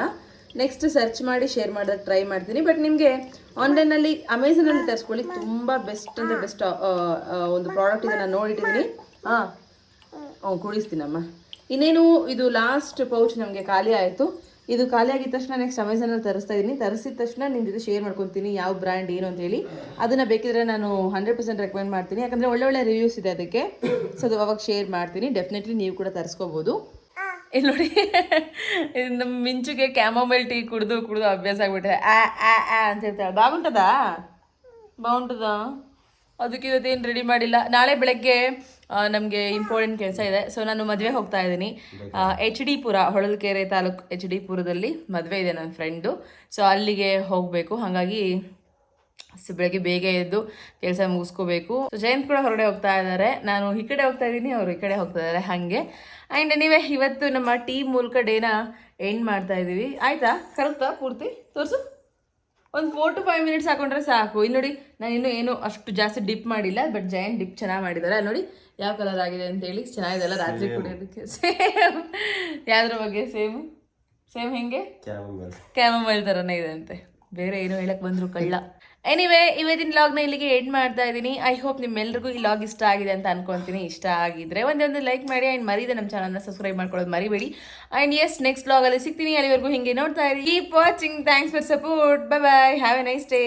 Speaker 1: ನೆಕ್ಸ್ಟ್ ಸರ್ಚ್ ಮಾಡಿ ಶೇರ್ ಮಾಡೋದಕ್ಕೆ ಟ್ರೈ ಮಾಡ್ತೀನಿ. ಬಟ್ ನಿಮಗೆ ಆನ್ಲೈನಲ್ಲಿ ಅಮೆಝಾನಲ್ಲಿ ತರಿಸ್ಕೊಳ್ಳಿ. ತುಂಬ ಬೆಸ್ಟ್ ಅಂದರೆ ಬೆಸ್ಟ್ ಒಂದು ಪ್ರಾಡಕ್ಟ್ ಇದೆ ನಾನು ನೋಡಿಟ್ಟಿದ್ದೀನಿ. ಹಾಂ. ಹ್ಞೂ ಕುಡಿಸ್ತೀನಮ್ಮ. ಇನ್ನೇನು, ಇದು ಲಾಸ್ಟ್ ಪೌಚ್ ನಮಗೆ ಖಾಲಿ ಆಯಿತು. ಇದು ಖಾಲಿ ಆಗಿದ ತಕ್ಷಣ ನೆಕ್ಸ್ಟ್ ಅಮೆಝಾನಲ್ಲಿ ತರಿಸ್ತಾ ಇದ್ದೀನಿ ತರಿಸಿದ ತಕ್ಷಣ ನಿಮ್ಮ ಜೊತೆ ಶೇರ್ ಮಾಡ್ಕೊತೀನಿ ಯಾವ ಬ್ರ್ಯಾಂಡ್ ಏನು ಅಂತ ಹೇಳಿ. ಅದನ್ನು ಬೇಕಿದ್ರೆ ನಾನು ಹಂಡ್ರೆಡ್ ಪರ್ಸೆಂಟ್ ರೆಕಮೆಂಡ್ ಮಾಡ್ತೀನಿ. ಯಾಕಂದರೆ ಒಳ್ಳೆ ಒಳ್ಳೆ ರಿವ್ಯೂಸ್ ಇದೆ ಅದಕ್ಕೆ. ಸೊ ಅದು ಅವಾಗ ಶೇರ್ ಮಾಡ್ತೀನಿ. ಡೆಫಿನೆಟ್ಲಿ ನೀವು ಕೂಡ ತರಿಸ್ಕೋಬೋದು. ಇಲ್ಲಿ ನೋಡಿ ನಮ್ಮ ಮಿಂಚುಗೆ ಕ್ಯಾಮೊಮೈಲ್ ಟೀ ಕುಡಿದು ಕುಡಿದು ಅಭ್ಯಾಸ ಆಗ್ಬಿಟ್ಟಿದೆ ಆ ಆ ಆ ಅಂತ ಹೇಳ್ತಾಳೆ. ಬಾಗುಂಟದಾ ಬಾಗುಂಟದಾ ಅದಕ್ಕೆ ಇವತ್ತೇನು ರೆಡಿ ಮಾಡಿಲ್ಲ. ನಾಳೆ ಬೆಳಗ್ಗೆ ನಮಗೆ ಇಂಪಾರ್ಟೆಂಟ್ ಕೆಲಸ ಇದೆ. ಸೊ ನಾನು ಮದುವೆ ಹೋಗ್ತಾ ಇದ್ದೀನಿ. H D Pura, Holalkere taluk H D ಪುರದಲ್ಲಿ ಮದುವೆ ಇದೆ ನನ್ನ ಫ್ರೆಂಡು ಸೊ ಅಲ್ಲಿಗೆ ಹೋಗಬೇಕು. ಹಾಗಾಗಿ ಬೆಳಗ್ಗೆ ಬೇಗ ಎದ್ದು ಕೆಲಸ ಮುಗಿಸ್ಕೋಬೇಕು. ಸೊ ಜಯಂತ್ ಕೂಡ ಹೊರಗಡೆ ಹೋಗ್ತಾ ಇದ್ದಾರೆ. ನಾನು ಈ ಕಡೆ ಹೋಗ್ತಾ ಇದ್ದೀನಿ, ಅವರು ಈ ಕಡೆ ಹೋಗ್ತಾ ಇದ್ದಾರೆ. ಹಾಗೆ. ಆ್ಯಂಡ್ ನೀವೇ ಇವತ್ತು ನಮ್ಮ ಟೀ ಮೂಲಕ ಡೇನ ಎಂಡ್ ಮಾಡ್ತಾ ಇದ್ದೀವಿ. ಆಯಿತಾ? ಕರೆಕ್ಟಾ ಪೂರ್ತಿ? ತೋರಿಸು. ಒಂದು ಫೋರ್ ಟು ಫೈವ್ ಮಿನಿಟ್ಸ್ ಹಾಕೊಂಡ್ರೆ ಸಾಕು. ಇಲ್ಲಿ ನೋಡಿ ನಾನು ಇನ್ನೂ ಏನು ಅಷ್ಟು ಜಾಸ್ತಿ ಡಿಪ್ ಮಾಡಿಲ್ಲ ಬಟ್ ಜಯಂಟ್ ಡಿಪ್ ಚೆನ್ನಾಗಿ ಮಾಡಿದ್ದಾರೆ. ಅಲ್ಲಿ ನೋಡಿ ಯಾವ ಕಲರ್ ಆಗಿದೆ ಅಂತೇಳಿ ಚೆನ್ನಾಗಿದೆಲ್ಲ ರಾತ್ರಿ ಕುಡಿಯೋದಕ್ಕೆ. ಸೇಮ್ ಯಾವ್ದ್ರ ಬಗ್ಗೆ? ಸೇಮ್ ಸೇಮ್ ಹೆಂಗೆ? ಕ್ಯಾಮಮೈಲ್ ಥರನೇ ಇದೆ ಅಂತೆ. ಬೇರೆ ಏನು ಹೇಳಕ್ ಬಂದ್ರು ಕಳ್ಳ. ಎನಿವೇ ಇವತ್ತಿನ ಲಾಗ್ನ ಇಲ್ಲಿಗೆ ಎಂಡ್ ಮಾಡ್ತಾ ಇದ್ದೀನಿ. ಐ ಹೋಪ್ ನಿಮ್ಮೆಲ್ರಿಗೂ ಈ ಲಾಗ್ ಇಷ್ಟ ಆಗಿದೆ ಅಂತ ಅನ್ಕೊಂತೀನಿ. ಇಷ್ಟ ಆಗಿದ್ರೆ ಒಂದೊಂದು ಒಂದು ಲೈಕ್ ಮಾಡಿ ಆ್ಯಂಡ್ ಮರಿದೆ ನಮ್ಮ ಚಾನಲ್ನ ಸಬ್ಸ್ಕ್ರೈಬ್ ಮಾಡ್ಕೊಳ್ಳೋದು ಮರಿಬೇಡಿ. ಆ್ಯಂಡ್ ಎಸ್ ನೆಕ್ಸ್ಟ್ ಲಾಗಲ್ಲಿ ಸಿಗ್ತೀನಿ. ಅಲ್ಲಿವರೆಗೂ ಹಿಂಗೆ ನೋಡ್ತಾ ಇರಿ. Keep watching thanks for support bye bye have a nice day